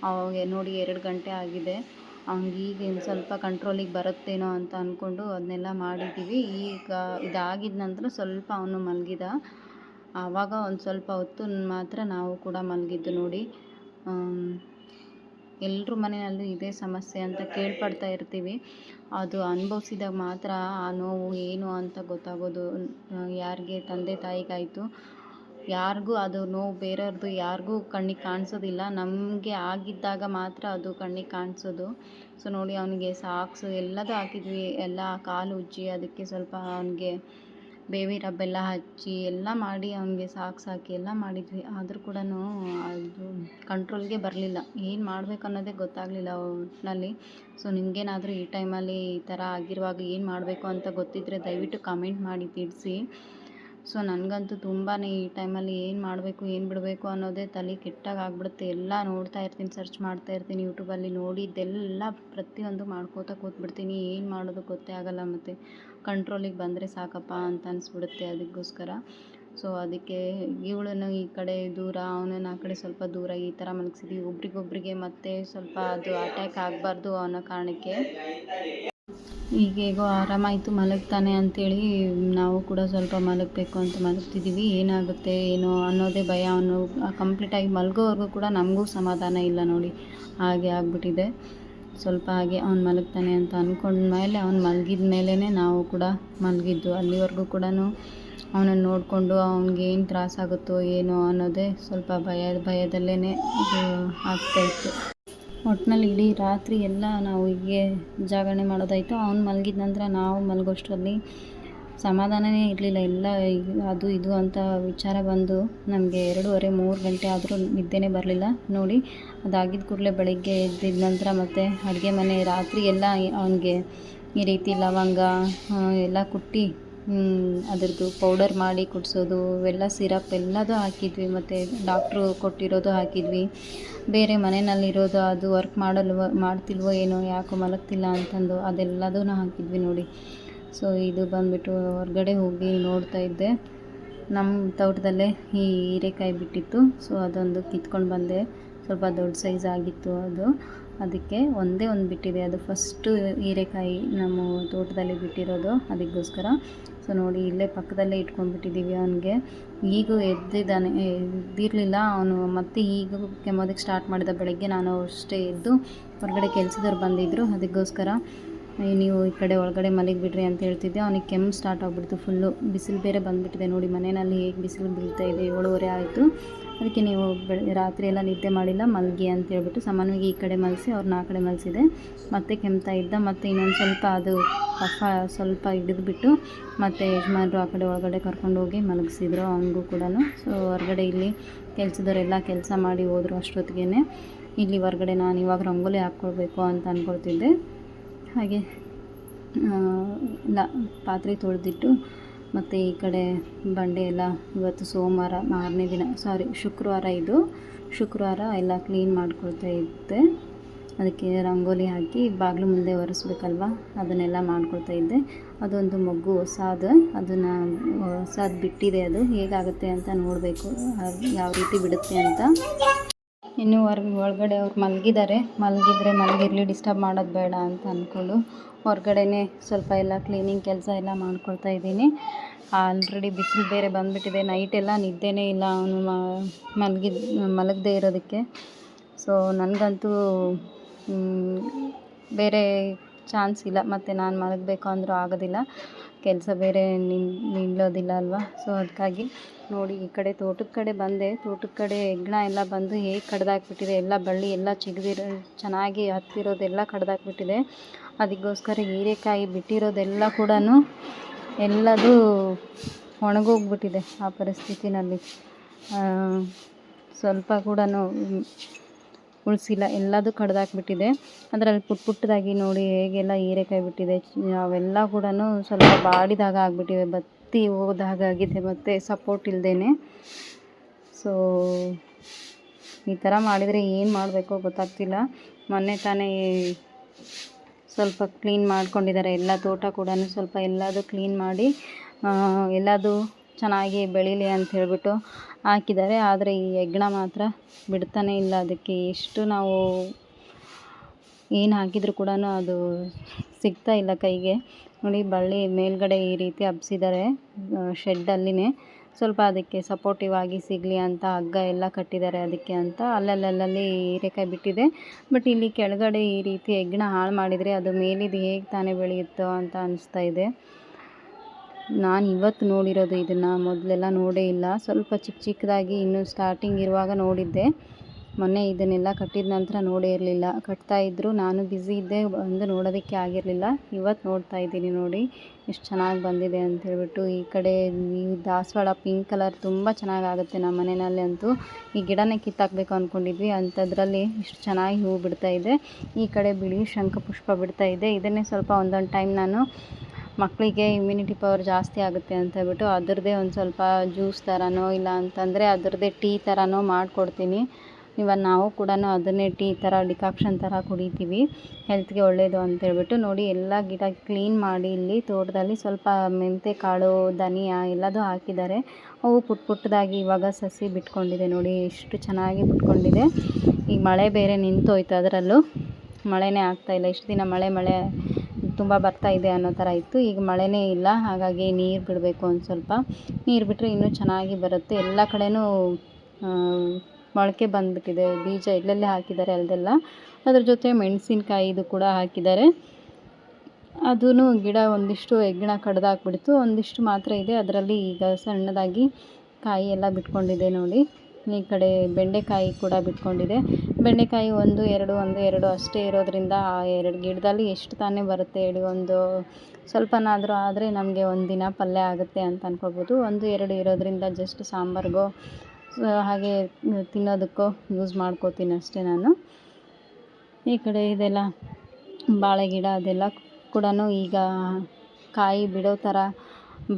ಅವಾಗ ನೋಡಿ ಎರಡು ಗಂಟೆ ಆಗಿದೆ. ಅವ್ನಿಗೆ ಈಗ ಇನ್ನು ಸ್ವಲ್ಪ ಕಂಟ್ರೋಲಿಗೆ ಬರುತ್ತೇನೋ ಅಂತ ಅಂದ್ಕೊಂಡು ಅದನ್ನೆಲ್ಲ ಮಾಡಿದ್ದೀವಿ. ಈಗ ಇದಾಗಿದ ನಂತರ ಸ್ವಲ್ಪ ಅವನು ಮಲಗಿದ. ಆವಾಗ ಒಂದು ಸ್ವಲ್ಪ ಹೊತ್ತು ಮಾತ್ರ ನಾವು ಕೂಡ ಮಲಗಿದ್ದು ನೋಡಿ. ಎಲ್ರ ಮನೆಯಲ್ಲೂ ಇದೇ ಸಮಸ್ಯೆ ಅಂತ ಕೇಳ್ಪಡ್ತಾ ಇರ್ತೀವಿ. ಅದು ಅನುಭವ್ಸಿದಾಗ ಮಾತ್ರ ಆ ನೋವು ಏನು ಅಂತ ಗೊತ್ತಾಗೋದು. ಯಾರಿಗೆ ತಂದೆ ತಾಯಿಗಾಯಿತು. ಯಾರಿಗೂ ಅದು ನೋವು ಬೇರೆಯವ್ರದ್ದು ಯಾರಿಗೂ ಕಣ್ಣಿಗೆ ಕಾಣಿಸೋದಿಲ್ಲ. ನಮಗೆ ಆಗಿದ್ದಾಗ ಮಾತ್ರ ಅದು ಕಣ್ಣಿಗೆ ಕಾಣಿಸೋದು. ಸೊ, ನೋಡಿ, ಅವನಿಗೆ ಸಾಕ್ಸು ಎಲ್ಲದೂ ಹಾಕಿದ್ವಿ. ಎಲ್ಲ ಕಾಲು ಉಜ್ಜಿ, ಅದಕ್ಕೆ ಸ್ವಲ್ಪ ಅವನಿಗೆ ಬೇವಿ ರಬ್ಬೆಲ್ಲ ಹಚ್ಚಿ ಎಲ್ಲ ಮಾಡಿ ಅವ್ನಿಗೆ ಸಾಕು ಸಾಕಿ ಎಲ್ಲ ಮಾಡಿದ್ವಿ. ಆದರೂ ಕೂಡ ಅದು ಕಂಟ್ರೋಲ್ಗೆ ಬರಲಿಲ್ಲ. ಏನು ಮಾಡಬೇಕು ಅನ್ನೋದೇ ಗೊತ್ತಾಗಲಿಲ್ಲ ಒಟ್ಟಿನಲ್ಲಿ ಸೊ ನಿಮಗೇನಾದರೂ ಈ ಟೈಮಲ್ಲಿ ಈ ಥರ ಆಗಿರುವಾಗ ಏನು ಮಾಡಬೇಕು ಅಂತ ಗೊತ್ತಿದ್ದರೆ ದಯವಿಟ್ಟು ಕಮೆಂಟ್ ಮಾಡಿ, ತಿಳಿಸಿ. ಸೊ ನನಗಂತೂ ತುಂಬಾ ಈ ಟೈಮಲ್ಲಿ ಏನು ಮಾಡಬೇಕು, ಏನು ಬಿಡಬೇಕು ಅನ್ನೋದೇ ತಲೆ ಕೆಟ್ಟಾಗಿ ಆಗ್ಬಿಡುತ್ತೆ. ಎಲ್ಲ ನೋಡ್ತಾ ಇರ್ತೀನಿ, ಸರ್ಚ್ ಮಾಡ್ತಾ ಇರ್ತೀನಿ, ಯೂಟ್ಯೂಬಲ್ಲಿ ನೋಡಿದ್ದೆಲ್ಲ ಪ್ರತಿಯೊಂದು ಮಾಡ್ಕೋತಾ ಕೂತ್ಬಿಡ್ತೀನಿ. ಏನು ಮಾಡೋದು ಗೊತ್ತೇ ಆಗೋಲ್ಲ ಮತ್ತು. ಕಂಟ್ರೋಲಿಗೆ ಬಂದರೆ ಸಾಕಪ್ಪ ಅಂತ ಅನಿಸ್ಬಿಡುತ್ತೆ ಅದಕ್ಕೋಸ್ಕರ. ಸೊ ಅದಕ್ಕೆ ಇವಳನ್ನು ಈ ಕಡೆ ದೂರ, ಅವನನ್ನು ಆ ಕಡೆ ಸ್ವಲ್ಪ ದೂರ ಈ ಥರ ಮಲಗಿಸಿದ್ವಿ. ಒಬ್ರಿಗೊಬ್ರಿಗೆ ಮತ್ತೆ ಸ್ವಲ್ಪ ಅದು ಅಟ್ಯಾಕ್ ಆಗಬಾರ್ದು ಅನ್ನೋ ಕಾರಣಕ್ಕೆ ಈಗ ಹೇಗೋ ಆರಾಮಾಯಿತು, ಮಲಗ್ತಾನೆ ಅಂಥೇಳಿ ನಾವು ಕೂಡ ಸ್ವಲ್ಪ ಮಲಗಬೇಕು ಅಂತ ಮಲಗ್ತಿದ್ದೀವಿ ಏನಾಗುತ್ತೆ, ಏನೋ ಅನ್ನೋದೇ ಭಯ ಅವನು ಕಂಪ್ಲೀಟಾಗಿ ಮಲಗೋವರೆಗೂ ಕೂಡ ನಮಗೂ ಸಮಾಧಾನ ಇಲ್ಲ ನೋಡಿ. ಹಾಗೆ ಆಗಿಬಿಟ್ಟಿದೆ. ಸ್ವಲ್ಪ ಹಾಗೆ ಅವ್ನು ಮಲಗ್ತಾನೆ ಅಂತ ಅಂದ್ಕೊಂಡ್ಮೇಲೆ ಅವ್ನು ಮಲಗಿದ ಮೇಲೇ ನಾವು ಕೂಡ ಮಲಗಿದ್ದು. ಅಲ್ಲಿವರೆಗೂ ಕೂಡ ಅವನನ್ನು ನೋಡಿಕೊಂಡು ಅವ್ನಿಗೆ ಏನು ತ್ರಾಸಾಗುತ್ತೋ, ಏನೋ ಅನ್ನೋದೇ ಸ್ವಲ್ಪ ಭಯ ಭಯದಲ್ಲೇ ಆಗ್ತಾಯಿತ್ತು ಒಟ್ಟಿನಲ್ಲಿ ಇಡೀ ರಾತ್ರಿ ಎಲ್ಲ ನಾವು ಹೀಗೆ ಜಾಗರಣೆ ಮಾಡೋದಾಯಿತು. ಅವ್ನು ಮಲಗಿದ ನಂತರ ನಾವು ಮಲಗೋಷ್ಟರಲ್ಲಿ ಸಮಾಧಾನವೇ ಇರಲಿಲ್ಲ. ಎಲ್ಲ ಅದು, ಇದು ಅಂತ ವಿಚಾರ ಬಂದು ನಮಗೆ ಎರಡೂವರೆ, ಮೂರು ಗಂಟೆ ಆದರೂ ನಿದ್ದೆನೇ ಬರಲಿಲ್ಲ. ನೋಡಿ ಅದಾಗಿದ್ದ ಕೂಡಲೇ ಬೆಳಗ್ಗೆ ಎದ್ದಿದ ನಂತರ ಮತ್ತು ಅಡುಗೆ ಮನೆ ರಾತ್ರಿ ಎಲ್ಲ ಅವನಿಗೆ ಈ ರೀತಿ ಲವಂಗ ಎಲ್ಲ ಕುಟ್ಟಿ ಅದರದ್ದು ಪೌಡರ್ ಮಾಡಿ ಕುಡಿಸೋದು, ಇವೆಲ್ಲ ಸಿರಪ್ ಎಲ್ಲದೂ ಹಾಕಿದ್ವಿ, ಮತ್ತು ಡಾಕ್ಟ್ರು ಕೊಟ್ಟಿರೋದು ಹಾಕಿದ್ವಿ. ಬೇರೆ ಮನೆಯಲ್ಲಿರೋದು ಅದು ವರ್ಕ್ ಮಾಡಲ್ವ, ಮಾಡ್ತಿಲ್ವೋ ಏನೋ, ಯಾಕೋ ಮಲಗ್ತಿಲ್ಲ ಅಂತಂದು ಅದೆಲ್ಲದೂ ಹಾಕಿದ್ವಿ ನೋಡಿ. ಸೊ ಇದು ಬಂದುಬಿಟ್ಟು ಹೊರಗಡೆ ಹೋಗಿ ನೋಡ್ತಾ ಇದ್ದೆ. ನಮ್ಮ ತೋಟದಲ್ಲೇ ಈ ಹೀರೆಕಾಯಿ ಬಿಟ್ಟಿತ್ತು. ಸೊ ಅದೊಂದು ಕಿತ್ಕೊಂಡು ಬಂದೆ. ಸ್ವಲ್ಪ ದೊಡ್ಡ ಸೈಜ್ ಆಗಿತ್ತು ಅದು. ಅದಕ್ಕೆ ಒಂದೇ ಒಂದು ಬಿಟ್ಟಿದೆ. ಅದು ಫಸ್ಟು ಹೀರೆಕಾಯಿ ನಮ್ಮ ತೋಟದಲ್ಲಿ ಬಿಟ್ಟಿರೋದು. ಅದಕ್ಕೋಸ್ಕರ. ಸೊ ನೋಡಿ, ಇಲ್ಲೇ ಪಕ್ಕದಲ್ಲೇ ಇಟ್ಕೊಂಡ್ಬಿಟ್ಟಿದ್ದೀವಿ ಅವನಿಗೆ. ಈಗ ಎದ್ದಿದ್ದಾನೆ. ಎದ್ದಿರಲಿಲ್ಲ ಅವನು. ಮತ್ತೆ ಈಗ ಕೆಮ್ಮೋದಕ್ಕೆ ಸ್ಟಾರ್ಟ್ ಮಾಡಿದ ಬೆಳಗ್ಗೆ ನಾನು ಅಷ್ಟೇ ಎದ್ದು ಹೊರಗಡೆ ಕೆಲಸದವ್ರು ಬಂದಿದ್ದರು ಅದಕ್ಕೋಸ್ಕರ ನೀವು ಈ ಕಡೆ ಒಳಗಡೆ ಮಲಗಿಬಿಡ್ರಿ ಅಂತ ಹೇಳ್ತಿದ್ದೆ. ಅವನಿಗೆ ಕೆಮ್ಮು ಸ್ಟಾರ್ಟ್ ಆಗಿಬಿಡ್ತು ಫುಲ್ಲು ಬಿಸಿಲು ಬೇರೆ ಬಂದುಬಿಟ್ಟಿದೆ ನೋಡಿ, ಮನೆಯಲ್ಲಿ ಹೇಗೆ ಬಿಸಿಲು ಬೀಳ್ತಾ ಇದೆ, ಏಳುವರೆ ಆಯಿತು. ಅದಕ್ಕೆ ನೀವು ರಾತ್ರಿ ಎಲ್ಲ ನಿದ್ದೆ ಮಾಡಿಲ್ಲ, ಮಲಗಿ ಅಂತ ಹೇಳ್ಬಿಟ್ಟು ಸಾಮಾನ್ಯವಾಗಿ ಈ ಕಡೆ ಮಲಸಿ, ಅವ್ರನ್ನ ಆ ಕಡೆ ಮಲಗಿಸಿದೆ ಮತ್ತೆ ಕೆಮ್ತಾ ಇದ್ದ, ಮತ್ತು ಇನ್ನೊಂದು ಸ್ವಲ್ಪ ಅದು ಕಫ ಸ್ವಲ್ಪ ಹಿಡಿದುಬಿಟ್ಟು ಮತ್ತು ಯಜಮಾನರು ಆ ಕಡೆ ಒಳಗಡೆ ಕರ್ಕೊಂಡು ಹೋಗಿ ಮಲಗಿಸಿದ್ರು ಅವನಿಗೂ ಕೂಡ ಸೊ ಹೊರಗಡೆ ಇಲ್ಲಿ ಕೆಲಸದವರೆಲ್ಲ ಕೆಲಸ ಮಾಡಿ ಹೋದರು ಅಷ್ಟೊತ್ತಿಗೆ ಇಲ್ಲಿ ಹೊರಗಡೆ ನಾನು ಇವಾಗ ರಂಗೋಲಿ ಹಾಕ್ಕೊಳ್ಬೇಕು ಅಂತ ಅಂದ್ಕೊಳ್ತಿದ್ದೆ ಹಾಗೆ ಎಲ್ಲ ಪಾತ್ರೆ ತೊಳೆದಿಟ್ಟು ಮತ್ತು ಈ ಕಡೆ ಬಂಡೆ ಎಲ್ಲ ಇವತ್ತು ಸೋಮವಾರ, ಮಾರನೇ ದಿನ ಸಾರಿ ಶುಕ್ರವಾರ ಇದು. ಶುಕ್ರವಾರ ಎಲ್ಲ ಕ್ಲೀನ್ ಮಾಡ್ಕೊಳ್ತಾ ಇದ್ದೆ. ಅದಕ್ಕೆ ರಂಗೋಲಿ ಹಾಕಿ ಬಾಗಿಲು ಮುಂದೆ ಒರೆಸ್ಬೇಕಲ್ವ? ಅದನ್ನೆಲ್ಲ ಮಾಡ್ಕೊಳ್ತಾ ಇದ್ದೆ. ಅದೊಂದು ಮಗು ಹೊಸಾದ, ಅದನ್ನು, ಹೊಸಾದ ಬಿಟ್ಟಿದೆ ಅದು. ಹೇಗಾಗುತ್ತೆ ಅಂತ ನೋಡಬೇಕು ಯಾವ ರೀತಿ ಬಿಡುತ್ತೆ ಅಂತ. ಇನ್ನು ಹೊರ ಒಳಗಡೆ ಅವ್ರು ಮಲಗಿದ್ದಾರೆ. ಮಲಗಿದ್ರೆ ಮಲಗಿರಲಿ ಡಿಸ್ಟರ್ಬ್ ಮಾಡೋದು ಬೇಡ ಅಂತ ಅಂದ್ಕೊಂಡು ಹೊರಗಡೆನೇ ಸ್ವಲ್ಪ ಎಲ್ಲ ಕ್ಲೀನಿಂಗ್ ಕೆಲಸ ಎಲ್ಲ ಮಾಡ್ಕೊಳ್ತಾ ಇದ್ದೀನಿ. ಆಲ್ರೆಡಿ ಬಿಸಿಲು ಬೇರೆ ಬಂದುಬಿಟ್ಟಿದೆ. ನೈಟೆಲ್ಲ ನಿದ್ದೆನೇ ಇಲ್ಲ. ಅವನು ಮಲಗಿದ, ಮಲಗದೇ ಇರೋದಕ್ಕೆ. ಸೊ ನನಗಂತೂ ಬೇರೆ ಚಾನ್ಸ್ ಇಲ್ಲ. ಮತ್ತು ನಾನು ಮಲಗಬೇಕು ಅಂದರೂ ಆಗೋದಿಲ್ಲ. ಕೆಲಸ ಬೇರೆ ನಿಲ್ಲೋದಿಲ್ಲ ಅಲ್ವಾ? ಸೊ ಅದಕ್ಕಾಗಿ ನೋಡಿ, ಈ ಕಡೆ ತೋಟದ ಕಡೆ ಬಂದೆ. ತೋಟದ ಕಡೆ ಹೆಗ್ಣ ಎಲ್ಲ ಬಂದು ಹೇಗೆ ಕಡ್ದಾಕ್ಬಿಟ್ಟಿದೆ, ಎಲ್ಲ ಬಳ್ಳಿ ಎಲ್ಲ ಚಿಗದಿರೋ, ಚೆನ್ನಾಗಿ ಹತ್ತಿರೋದೆಲ್ಲ ಕಡ್ದಾಕ್ಬಿಟ್ಟಿದೆ. ಅದಕ್ಕೋಸ್ಕರ ಹೀರೆಕಾಯಿ ಬಿಟ್ಟಿರೋದೆಲ್ಲ ಕೂಡ ಎಲ್ಲದು ಒಣಗೋಗ್ಬಿಟ್ಟಿದೆ ಆ ಪರಿಸ್ಥಿತಿನಲ್ಲಿ. ಸ್ವಲ್ಪ ಕೂಡ ಉಳಿಸಿಲ್ಲ, ಎಲ್ಲದೂ ಕಡ್ದಾಕ್ಬಿಟ್ಟಿದೆ. ಅದರಲ್ಲಿ ಪುಟ್ ಪುಟ್ಟದಾಗಿ ನೋಡಿ ಹೇಗೆಲ್ಲ ಹೀರೆಕಾಯಿ ಬಿಟ್ಟಿದೆ, ಅವೆಲ್ಲ ಕೂಡ ಸ್ವಲ್ಪ ಬಾಡಿದಾಗ ಆಗಿಬಿಟ್ಟಿವೆ ಬತ್ತಿ ಹೋದ ಆಗಿದೆ ಮತ್ತು ಸಪೋರ್ಟ್ ಇಲ್ಲದೇ ಸೊ ಈ ಥರ ಮಾಡಿದರೆ ಏನು ಮಾಡಬೇಕೋ ಗೊತ್ತಾಗ್ತಿಲ್ಲ. ಮೊನ್ನೆ ತಾನೇ ಸ್ವಲ್ಪ ಕ್ಲೀನ್ ಮಾಡ್ಕೊಂಡಿದ್ದಾರೆ. ಎಲ್ಲ ತೋಟ ಕೂಡ ಸ್ವಲ್ಪ ಎಲ್ಲದು ಕ್ಲೀನ್ ಮಾಡಿ ಎಲ್ಲದು ಚೆನ್ನಾಗಿ ಬೆಳೀಲಿ ಅಂತ ಹೇಳಿಬಿಟ್ಟು ಹಾಕಿದ್ದಾರೆ. ಆದರೆ ಈ ಹೆಗ್ಣ ಮಾತ್ರ ಬಿಡ್ತಾನೆ ಇಲ್ಲ. ಅದಕ್ಕೆ ಎಷ್ಟು ನಾವು ಏನು ಹಾಕಿದರೂ ಕೂಡ ಅದು ಸಿಗ್ತಾ ಇಲ್ಲ ಕೈಗೆ. ನೋಡಿ ಬಳ್ಳಿ ಮೇಲ್ಗಡೆ ಈ ರೀತಿ ಹಬ್ಸಿದ್ದಾರೆ ಶೆಡ್ಡಲ್ಲಿನೇ ಸ್ವಲ್ಪ ಅದಕ್ಕೆ ಸಪೋರ್ಟಿವ್ ಆಗಿ ಸಿಗಲಿ ಅಂತ ಹಗ್ಗ ಎಲ್ಲ ಕಟ್ಟಿದ್ದಾರೆ ಅದಕ್ಕೆ ಅಂತ. ಅಲ್ಲಲ್ಲಲ್ಲಿ ಹೀರೆಕಾಯಿ ಬಿಟ್ಟಿದೆ. ಬಟ್ ಇಲ್ಲಿ ಕೆಳಗಡೆ ಈ ರೀತಿ ಹೆಗ್ಣ ಹಾಳು ಮಾಡಿದರೆ ಅದು ಮೇಲಿದ್ದು ಹೇಗೆ ತಾನೇ ಬೆಳೆಯುತ್ತೋ ಅಂತ ಅನಿಸ್ತಾ ಇದೆ. ನಾನು ಇವತ್ತು ನೋಡಿರೋದು ಇದನ್ನು, ಮೊದಲೆಲ್ಲ ನೋಡೇ ಇಲ್ಲ. ಸ್ವಲ್ಪ ಚಿಕ್ಕ ಚಿಕ್ಕದಾಗಿ ಇನ್ನೂ ಸ್ಟಾರ್ಟಿಂಗ್ ಇರುವಾಗ ನೋಡಿದ್ದೆ. ಮೊನ್ನೆ ಇದನ್ನೆಲ್ಲ ಕಟ್ಟಿದ ನಂತರ ನೋಡೇ ಇರಲಿಲ್ಲ. ಕಟ್ತಾ ಇದ್ದರು ನಾನು ಬ್ಯುಸಿ ಇದ್ದೆ, ಬಂದು ನೋಡೋದಕ್ಕೆ ಆಗಿರಲಿಲ್ಲ. ಇವತ್ತು ನೋಡ್ತಾ ಇದ್ದೀನಿ ನೋಡಿ, ಎಷ್ಟು ಚೆನ್ನಾಗಿ ಬಂದಿದೆ ಅಂತ ಹೇಳ್ಬಿಟ್ಟು. ಈ ಕಡೆ ಈ ದಾಸವಾಳ ಪಿಂಕ್ ಕಲರ್ ತುಂಬ ಚೆನ್ನಾಗಾಗುತ್ತೆ ನಮ್ಮ ಮನೆಯಲ್ಲಿ ಅಂತೂ. ಈ ಗಿಡನೇ ಕಿತ್ತಾಕಬೇಕು ಅಂದ್ಕೊಂಡಿದ್ವಿ ಅಂಥದ್ರಲ್ಲಿ ಇಷ್ಟು ಚೆನ್ನಾಗಿ ಹೂ ಬಿಡ್ತಾ ಇದೆ. ಈ ಕಡೆ ಬಿಳಿ ಶಂಖಪುಷ್ಪ ಬಿಡ್ತಾ ಇದೆ. ಇದನ್ನೇ ಸ್ವಲ್ಪ ಒಂದೊಂದು ಟೈಮ್ ನಾನು ಮಕ್ಕಳಿಗೆ ಇಮ್ಯುನಿಟಿ ಪವರ್ ಜಾಸ್ತಿ ಆಗುತ್ತೆ ಅಂತ ಹೇಳ್ಬಿಟ್ಟು ಅದರದ್ದೇ ಒಂದು ಸ್ವಲ್ಪ ಜ್ಯೂಸ್ ಥರನೋ ಇಲ್ಲ ಅಂತಂದರೆ ಅದರದ್ದೇ ಟೀ ಥರನೋ ಮಾಡಿಕೊಡ್ತೀನಿ. ಇವಾಗ ನಾವು ಕೂಡ ಅದನ್ನೇ ಟೀ ಥರ, ಡಿಕಾಕ್ಷನ್ ಥರ ಕುಡಿತೀವಿ. ಹೆಲ್ತ್ಗೆ ಒಳ್ಳೆಯದು ಅಂತೇಳ್ಬಿಟ್ಟು ನೋಡಿ ಎಲ್ಲ ಗಿಡ ಕ್ಲೀನ್ ಮಾಡಿ ಇಲ್ಲಿ ತೋಟದಲ್ಲಿ ಸ್ವಲ್ಪ ಮೆಂತ್ಯ ಕಾಳು, ಧನಿಯಾ ಎಲ್ಲದೂ ಹಾಕಿದ್ದಾರೆ. ಅವು ಪುಟ್ಟ ಪುಟ್ಟದಾಗಿ ಇವಾಗ ಸಸಿ ಬಿಟ್ಕೊಂಡಿದೆ ನೋಡಿ ಎಷ್ಟು ಚೆನ್ನಾಗಿ ಬಿಟ್ಕೊಂಡಿದೆ. ಈಗ ಮಳೆ ಬೇರೆ ನಿಂತೋಯ್ತು ಅದರಲ್ಲೂ. ಮಳೆನೇ ಆಗ್ತಾಯಿಲ್ಲ ಇಷ್ಟು ದಿನ ಮಳೆ ಮಳೆ ತುಂಬ ಬರ್ತಾ ಇದೆ ಅನ್ನೋ ಥರ ಇತ್ತು. ಈಗ ಮಳೆನೇ ಇಲ್ಲ, ಹಾಗಾಗಿ ನೀರು ಬಿಡಬೇಕು ಒಂದು ಸ್ವಲ್ಪ. ನೀರು ಬಿಟ್ಟರೆ ಇನ್ನೂ ಚೆನ್ನಾಗಿ ಬರುತ್ತೆ. ಎಲ್ಲ ಕಡೆಯೂ ಮೊಳಕೆ ಬಂದ್ಬಿಟ್ಟಿದೆ, ಬೀಜ ಎಲ್ಲೆಲ್ಲೇ ಹಾಕಿದ್ದಾರೆ ಅಲ್ಲದೆಲ್ಲ ಅದ್ರ ಜೊತೆ ಮೆಣಸಿನ್ಕಾಯಿದು ಕೂಡ ಹಾಕಿದ್ದಾರೆ. ಅದೂ ಗಿಡ ಒಂದಿಷ್ಟು ಹೆಗ್ಗಣ ಕಡ್ದಾಕ್ಬಿಡ್ತು ಒಂದಿಷ್ಟು ಮಾತ್ರ ಇದೆ. ಅದರಲ್ಲಿ ಈಗ ಸಣ್ಣದಾಗಿ ಕಾಯಿ ಎಲ್ಲ ಬಿಟ್ಕೊಂಡಿದೆ ನೋಡಿ. ಈ ಕಡೆ ಬೆಂಡೆಕಾಯಿ ಕೂಡ ಬಿಟ್ಕೊಂಡಿದೆ. ಬೆಂಡೆಕಾಯಿ ಒಂದು, ಎರಡು ಒಂದು, ಎರಡು ಅಷ್ಟೇ ಇರೋದರಿಂದ ಆ ಎರಡು ಗಿಡದಲ್ಲಿ ಎಷ್ಟು ತಾನೇ ಬರುತ್ತೆ ಹೇಳಿ ಒಂದು ಸ್ವಲ್ಪನಾದರೂ ಆದರೆ ನಮಗೆ ಒಂದು ದಿನ ಪಲ್ಯ ಆಗುತ್ತೆ ಅಂತ ಅನ್ಕೋಬೋದು ಒಂದು, ಎರಡು ಇರೋದರಿಂದ ಜಸ್ಟ್ ಸಾಂಬಾರಿಗೋ ಹಾಗೆ ತಿನ್ನೋದಕ್ಕೋ ಯೂಸ್ ಮಾಡ್ಕೋತೀನಿ ಅಷ್ಟೇ ನಾನು. ಈ ಕಡೆ ಇದೆಲ್ಲ ಬಾಳೆ ಗಿಡ ಅದೆಲ್ಲ ಕೂಡ ಈಗ ಕಾಯಿ ಬಿಡೋ ಥರ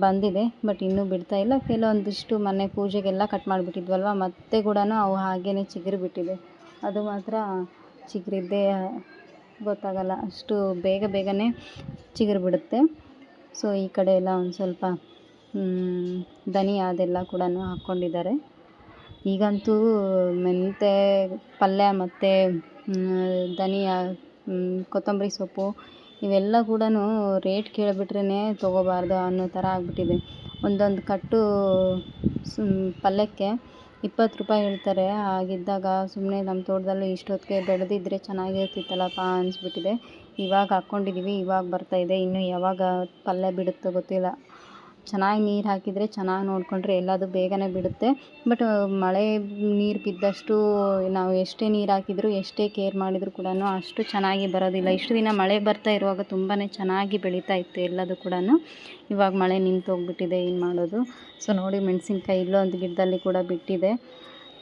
ಬಂದಿದೆ, ಬಟ್ ಇನ್ನೂ ಬಿಡ್ತಾ ಇಲ್ಲ. ಕೆಲವೊಂದಿಷ್ಟು ಮೊನ್ನೆ ಪೂಜೆಗೆಲ್ಲ ಕಟ್ ಮಾಡಿಬಿಟ್ಟಿದ್ವಲ್ವ, ಮತ್ತೆ ಕೂಡ ಅವು ಹಾಗೇ ಚಿಗುರು ಬಿಟ್ಟಿದೆ. ಅದು ಮಾತ್ರ ಚಿಗುರಿದ್ದೇ ಗೊತ್ತಾಗಲ್ಲ, ಅಷ್ಟು ಬೇಗ ಬೇಗನೆ ಚಿಗುರು ಬಿಡುತ್ತೆ. ಸೊ ಈ ಕಡೆ ಎಲ್ಲ ಒಂದು ಸ್ವಲ್ಪ ದನಿ ಅದೆಲ್ಲ ಕೂಡ ಹಾಕ್ಕೊಂಡಿದ್ದಾರೆ. ಈಗಂತೂ ಮೆಂತ್ಯ ಪಲ್ಯ ಮತ್ತು ಧನಿಯಾ ಕೊತ್ತಂಬರಿ ಸೊಪ್ಪು ಇವೆಲ್ಲ ಕೂಡ ರೇಟ್ ಕೇಳಿಬಿಟ್ರೇ ತೊಗೋಬಾರ್ದು ಅನ್ನೋ ಥರ ಆಗಿಬಿಟ್ಟಿದೆ. ಒಂದೊಂದು ಕಟ್ಟು ಪಲ್ಯಕ್ಕೆ ಇಪ್ಪತ್ತು ರೂಪಾಯಿ ಹೇಳ್ತಾರೆ. ಹಾಗಿದ್ದಾಗ ಸುಮ್ಮನೆ ನಮ್ಮ ತೋಟದಲ್ಲಿ ಇಷ್ಟೊತ್ತಿಗೆ ಬೆಳೆದಿದ್ರೆ ಚೆನ್ನಾಗಿರ್ತಿತ್ತಲ್ಲಪ್ಪ ಅನಿಸ್ಬಿಟ್ಟಿದೆ. ಇವಾಗ ಹಾಕ್ಕೊಂಡಿದ್ದೀವಿ ಇವಾಗ ಬರ್ತಾಯಿದೆ ಇನ್ನು ಯಾವಾಗ ಪಲ್ಯ ಬಿಡುತ್ತೋ ಗೊತ್ತಿಲ್ಲ. ಚೆನ್ನಾಗಿ ನೀರು ಹಾಕಿದರೆ ಚೆನ್ನಾಗಿ ನೋಡಿಕೊಂಡ್ರೆ ಎಲ್ಲದು ಬೇಗನೆ ಬಿಡುತ್ತೆ. ಬಟ್ ಮಳೆ ನೀರು ಬಿದ್ದಷ್ಟು ನಾವು ಎಷ್ಟೇ ನೀರು ಹಾಕಿದರೂ, ಎಷ್ಟೇ ಕೇರ್ ಮಾಡಿದರೂ ಕೂಡ ಅಷ್ಟು ಚೆನ್ನಾಗಿ ಬರೋದಿಲ್ಲ. ಇಷ್ಟು ದಿನ ಮಳೆ ಬರ್ತಾ ಇರುವಾಗ ತುಂಬಾ ಚೆನ್ನಾಗಿ ಬೆಳೀತಾ ಇತ್ತು ಎಲ್ಲದು ಕೂಡ ಇವಾಗ ಮಳೆ ನಿಂತು ಹೋಗ್ಬಿಟ್ಟಿದೆ, ಏನು ಮಾಡೋದು? ಸೊ ನೋಡಿ ಮೆಣಸಿನ್ಕಾಯಿ ಇಲ್ಲೊಂದು ಗಿಡದಲ್ಲಿ ಕೂಡ ಬಿಟ್ಟಿದೆ.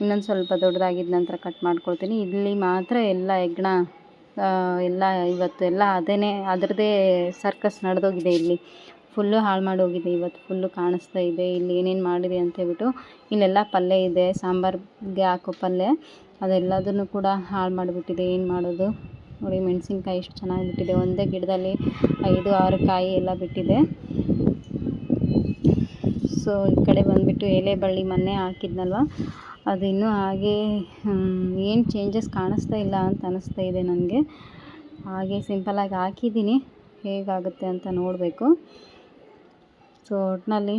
ಇನ್ನೊಂದು ಸ್ವಲ್ಪ ದೊಡ್ಡದಾಗಿದ್ದ ನಂತರ ಕಟ್ ಮಾಡ್ಕೊಳ್ತೀನಿ. ಇಲ್ಲಿ ಮಾತ್ರ ಎಲ್ಲ ಹೆಗ್ಣ ಎಲ್ಲ ಇವತ್ತು ಎಲ್ಲ ಅದೇ ಅದರದ್ದೇ ಸರ್ಕಸ್ ನಡೆದೋಗಿದೆ ಇಲ್ಲಿ. ಫುಲ್ಲು ಹಾಳು ಮಾಡಿ ಹೋಗಿದೆ. ಇವತ್ತು ಫುಲ್ಲು ಕಾಣಿಸ್ತಾ ಇದೆ. ಇಲ್ಲಿ ಏನೇನು ಮಾಡಿದೆ ಅಂತ ಹೇಳ್ಬಿಟ್ಟು ಇಲ್ಲೆಲ್ಲ ಪಲ್ಯ ಇದೆ. ಸಾಂಬಾರ್ಗೆ ಹಾಕೋ ಪಲ್ಯ. ಅದೆಲ್ಲದನ್ನು ಕೂಡ ಹಾಳು ಮಾಡಿಬಿಟ್ಟಿದೆ. ಏನು ಮಾಡೋದು? ನೋಡಿ, ಮೆಣಸಿನ್ಕಾಯಿ ಎಷ್ಟು ಚೆನ್ನಾಗಿ ಬಿಟ್ಟಿದೆ ಒಂದೇ ಗಿಡದಲ್ಲಿ ಐದು, ಆರು ಕಾಯಿ ಎಲ್ಲ ಬಿಟ್ಟಿದೆ. ಸೊ, ಈ ಕಡೆ ಬಂದುಬಿಟ್ಟು ಎಲೆ ಬಳ್ಳಿ ಮೊನ್ನೆ ಹಾಕಿದ್ನಲ್ವ? ಅದು ಇನ್ನೂ ಹಾಗೆ ಏನು ಚೇಂಜಸ್ ಕಾಣಿಸ್ತಾ ಇಲ್ಲ ಅಂತ ಅನ್ನಿಸ್ತಾ ಇದೆ ನನಗೆ. ಹಾಗೆ ಸಿಂಪಲಾಗಿ ಹಾಕಿದ್ದೀನಿ. ಹೇಗಾಗುತ್ತೆ ಅಂತ ನೋಡಬೇಕು. ಸೊ ಒಟ್ಟಿನಲ್ಲಿ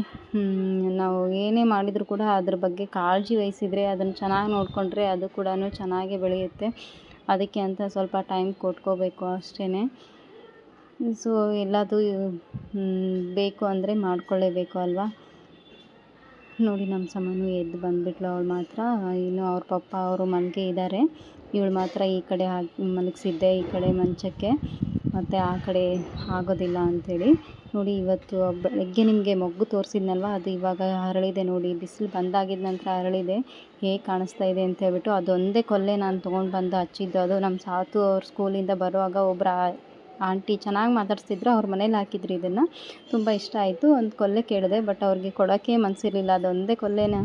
ನಾವು ಏನೇ ಮಾಡಿದರೂ ಕೂಡ ಅದ್ರ ಬಗ್ಗೆ ಕಾಳಜಿ ವಹಿಸಿದರೆ ಅದನ್ನು ಚೆನ್ನಾಗಿ ನೋಡಿಕೊಂಡ್ರೆ ಅದು ಕೂಡ ಚೆನ್ನಾಗೇ ಬೆಳೆಯುತ್ತೆ. ಅದಕ್ಕೆ ಅಂತ ಸ್ವಲ್ಪ ಟೈಮ್ ಕೊಟ್ಕೋಬೇಕು ಅಷ್ಟೇ ಸೊ ಎಲ್ಲದು ಬೇಕು ಅಂದರೆ ಮಾಡ್ಕೊಳ್ಳೇಬೇಕು ಅಲ್ವಾ? ನೋಡಿ, ನಮ್ಮ ಸಮನು ಎದ್ದು ಬಂದುಬಿಟ್ಲು ಅವಳು ಮಾತ್ರ. ಇನ್ನು ಅವ್ರ ಪಪ್ಪ, ಅವರು ಮನೆಗೆ ಇದ್ದಾರೆ ಇವಳು ಮಾತ್ರ ಈ ಕಡೆ ಹಾಕಿ ಮಲಗಿಸಿದ್ದೆ, ಈ ಕಡೆ ಮಂಚಕ್ಕೆ. ಮತ್ತು ಆ ಕಡೆ ಆಗೋದಿಲ್ಲ ಅಂಥೇಳಿ ನೋಡಿ, ಇವತ್ತು ಬೆಳಗ್ಗೆ ನಿಮಗೆ ಮೊಗ್ಗು ತೋರಿಸಿದ್ನಲ್ವ? ಅದು ಇವಾಗ ಅರಳಿದೆ ನೋಡಿ, ಬಿಸಿಲು ಬಂದಾಗಿದ್ದ ನಂತರ ಅರಳಿದೆ. ಹೇಗೆ ಕಾಣಿಸ್ತಾ ಇದೆ ಅಂತ ಹೇಳ್ಬಿಟ್ಟು, ಅದೊಂದೇ ಕೊಲ್ಲೆ ನಾನು ತೊಗೊಂಡು ಬಂದು ಹಚ್ಚಿದ್ದು. ಅದು ನಮ್ಮ ಸಾತು ಅವ್ರ ಸ್ಕೂಲಿಂದ ಬರುವಾಗ ಒಬ್ಬರು ಆಂಟಿ ಚೆನ್ನಾಗಿ ಮಾತಾಡಿಸ್ತಿದ್ರು, ಅವ್ರ ಮನೇಲಿ ಹಾಕಿದ್ರು ಇದನ್ನು. ತುಂಬ ಇಷ್ಟ ಆಯಿತು. ಒಂದು ಕೊಲ್ಲೆ ಕೇಳಿದೆ, ಬಟ್ ಅವ್ರಿಗೆ ಕೊಡೋಕ್ಕೆ ಮನಸ್ಸಿರಲಿಲ್ಲ ಅದೊಂದೇ ಕೊಲ್ಲೆನ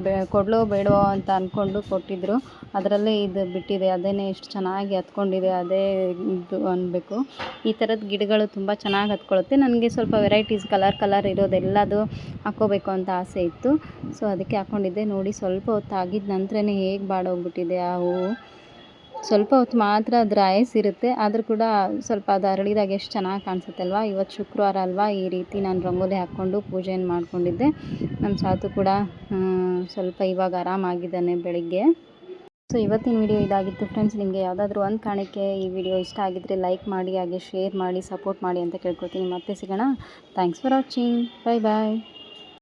ಬೆ, ಕೊಡಲೋ ಬೇಡವೋ ಅಂತ ಅಂದ್ಕೊಂಡು ಕೊಟ್ಟಿದ್ದರು ಅದರಲ್ಲೇ ಇದು ಬಿಟ್ಟಿದೆ. ಅದೇ ಎಷ್ಟು ಚೆನ್ನಾಗಿ ಹತ್ಕೊಂಡಿದೆ, ಅದೇ ಇದು ಅನ್ನಬೇಕು ಈ ಥರದ ಗಿಡಗಳು ತುಂಬ ಚೆನ್ನಾಗಿ ಹತ್ಕೊಳ್ಳುತ್ತೆ ನನಗೆ ಸ್ವಲ್ಪ ವೆರೈಟೀಸ್ ಕಲರ್ ಕಲರ್ ಇರೋದೆಲ್ಲದು ಹಾಕ್ಕೋಬೇಕು ಅಂತ ಆಸೆ ಇತ್ತು. ಸೊ, ಅದಕ್ಕೆ ಹಾಕ್ಕೊಂಡಿದ್ದೆ ನೋಡಿ, ಸ್ವಲ್ಪ ಹೊತ್ತು ನಂತರನೇ ಹೇಗೆ ಬಾಡೋಗ್ಬಿಟ್ಟಿದೆ ಆ ಹೂವು. ಸ್ವಲ್ಪ ಹೊತ್ತು ಮಾತ್ರ ಅದ್ರ ಇರುತ್ತೆ. ಆದರೂ ಕೂಡ ಸ್ವಲ್ಪ ಅದು ಅರಳಿದಾಗ ಎಷ್ಟು ಚೆನ್ನಾಗಿ ಕಾಣಿಸುತ್ತಲ್ವಾ? ಇವತ್ತು ಶುಕ್ರವಾರ ಅಲ್ವಾ? ಈ ರೀತಿ ನಾನು ರಂಗೋಲಿ ಹಾಕ್ಕೊಂಡು ಪೂಜೆಯನ್ನು ಮಾಡ್ಕೊಂಡಿದ್ದೆ. ನಮ್ಮ ಸಾತು ಕೂಡ ಸ್ವಲ್ಪ ಇವಾಗ ಆರಾಮಾಗಿದ್ದಾನೆ ಬೆಳಿಗ್ಗೆ. ಸೊ ಇವತ್ತಿನ ವಿಡಿಯೋ ಇದಾಗಿತ್ತು ಫ್ರೆಂಡ್ಸ್ ನಿಮಗೆ ಯಾವುದಾದ್ರೂ ಒಂದು ಕಾರಣಕ್ಕೆ ಈ ವಿಡಿಯೋ ಇಷ್ಟ ಆಗಿದ್ದರೆ ಲೈಕ್ ಮಾಡಿ, ಹಾಗೆ ಶೇರ್ ಮಾಡಿ ಸಪೋರ್ಟ್ ಮಾಡಿ ಅಂತ ಕೇಳ್ಕೊತೀನಿ ಮತ್ತೆ ಸಿಗೋಣ. Thanks for watching bye bye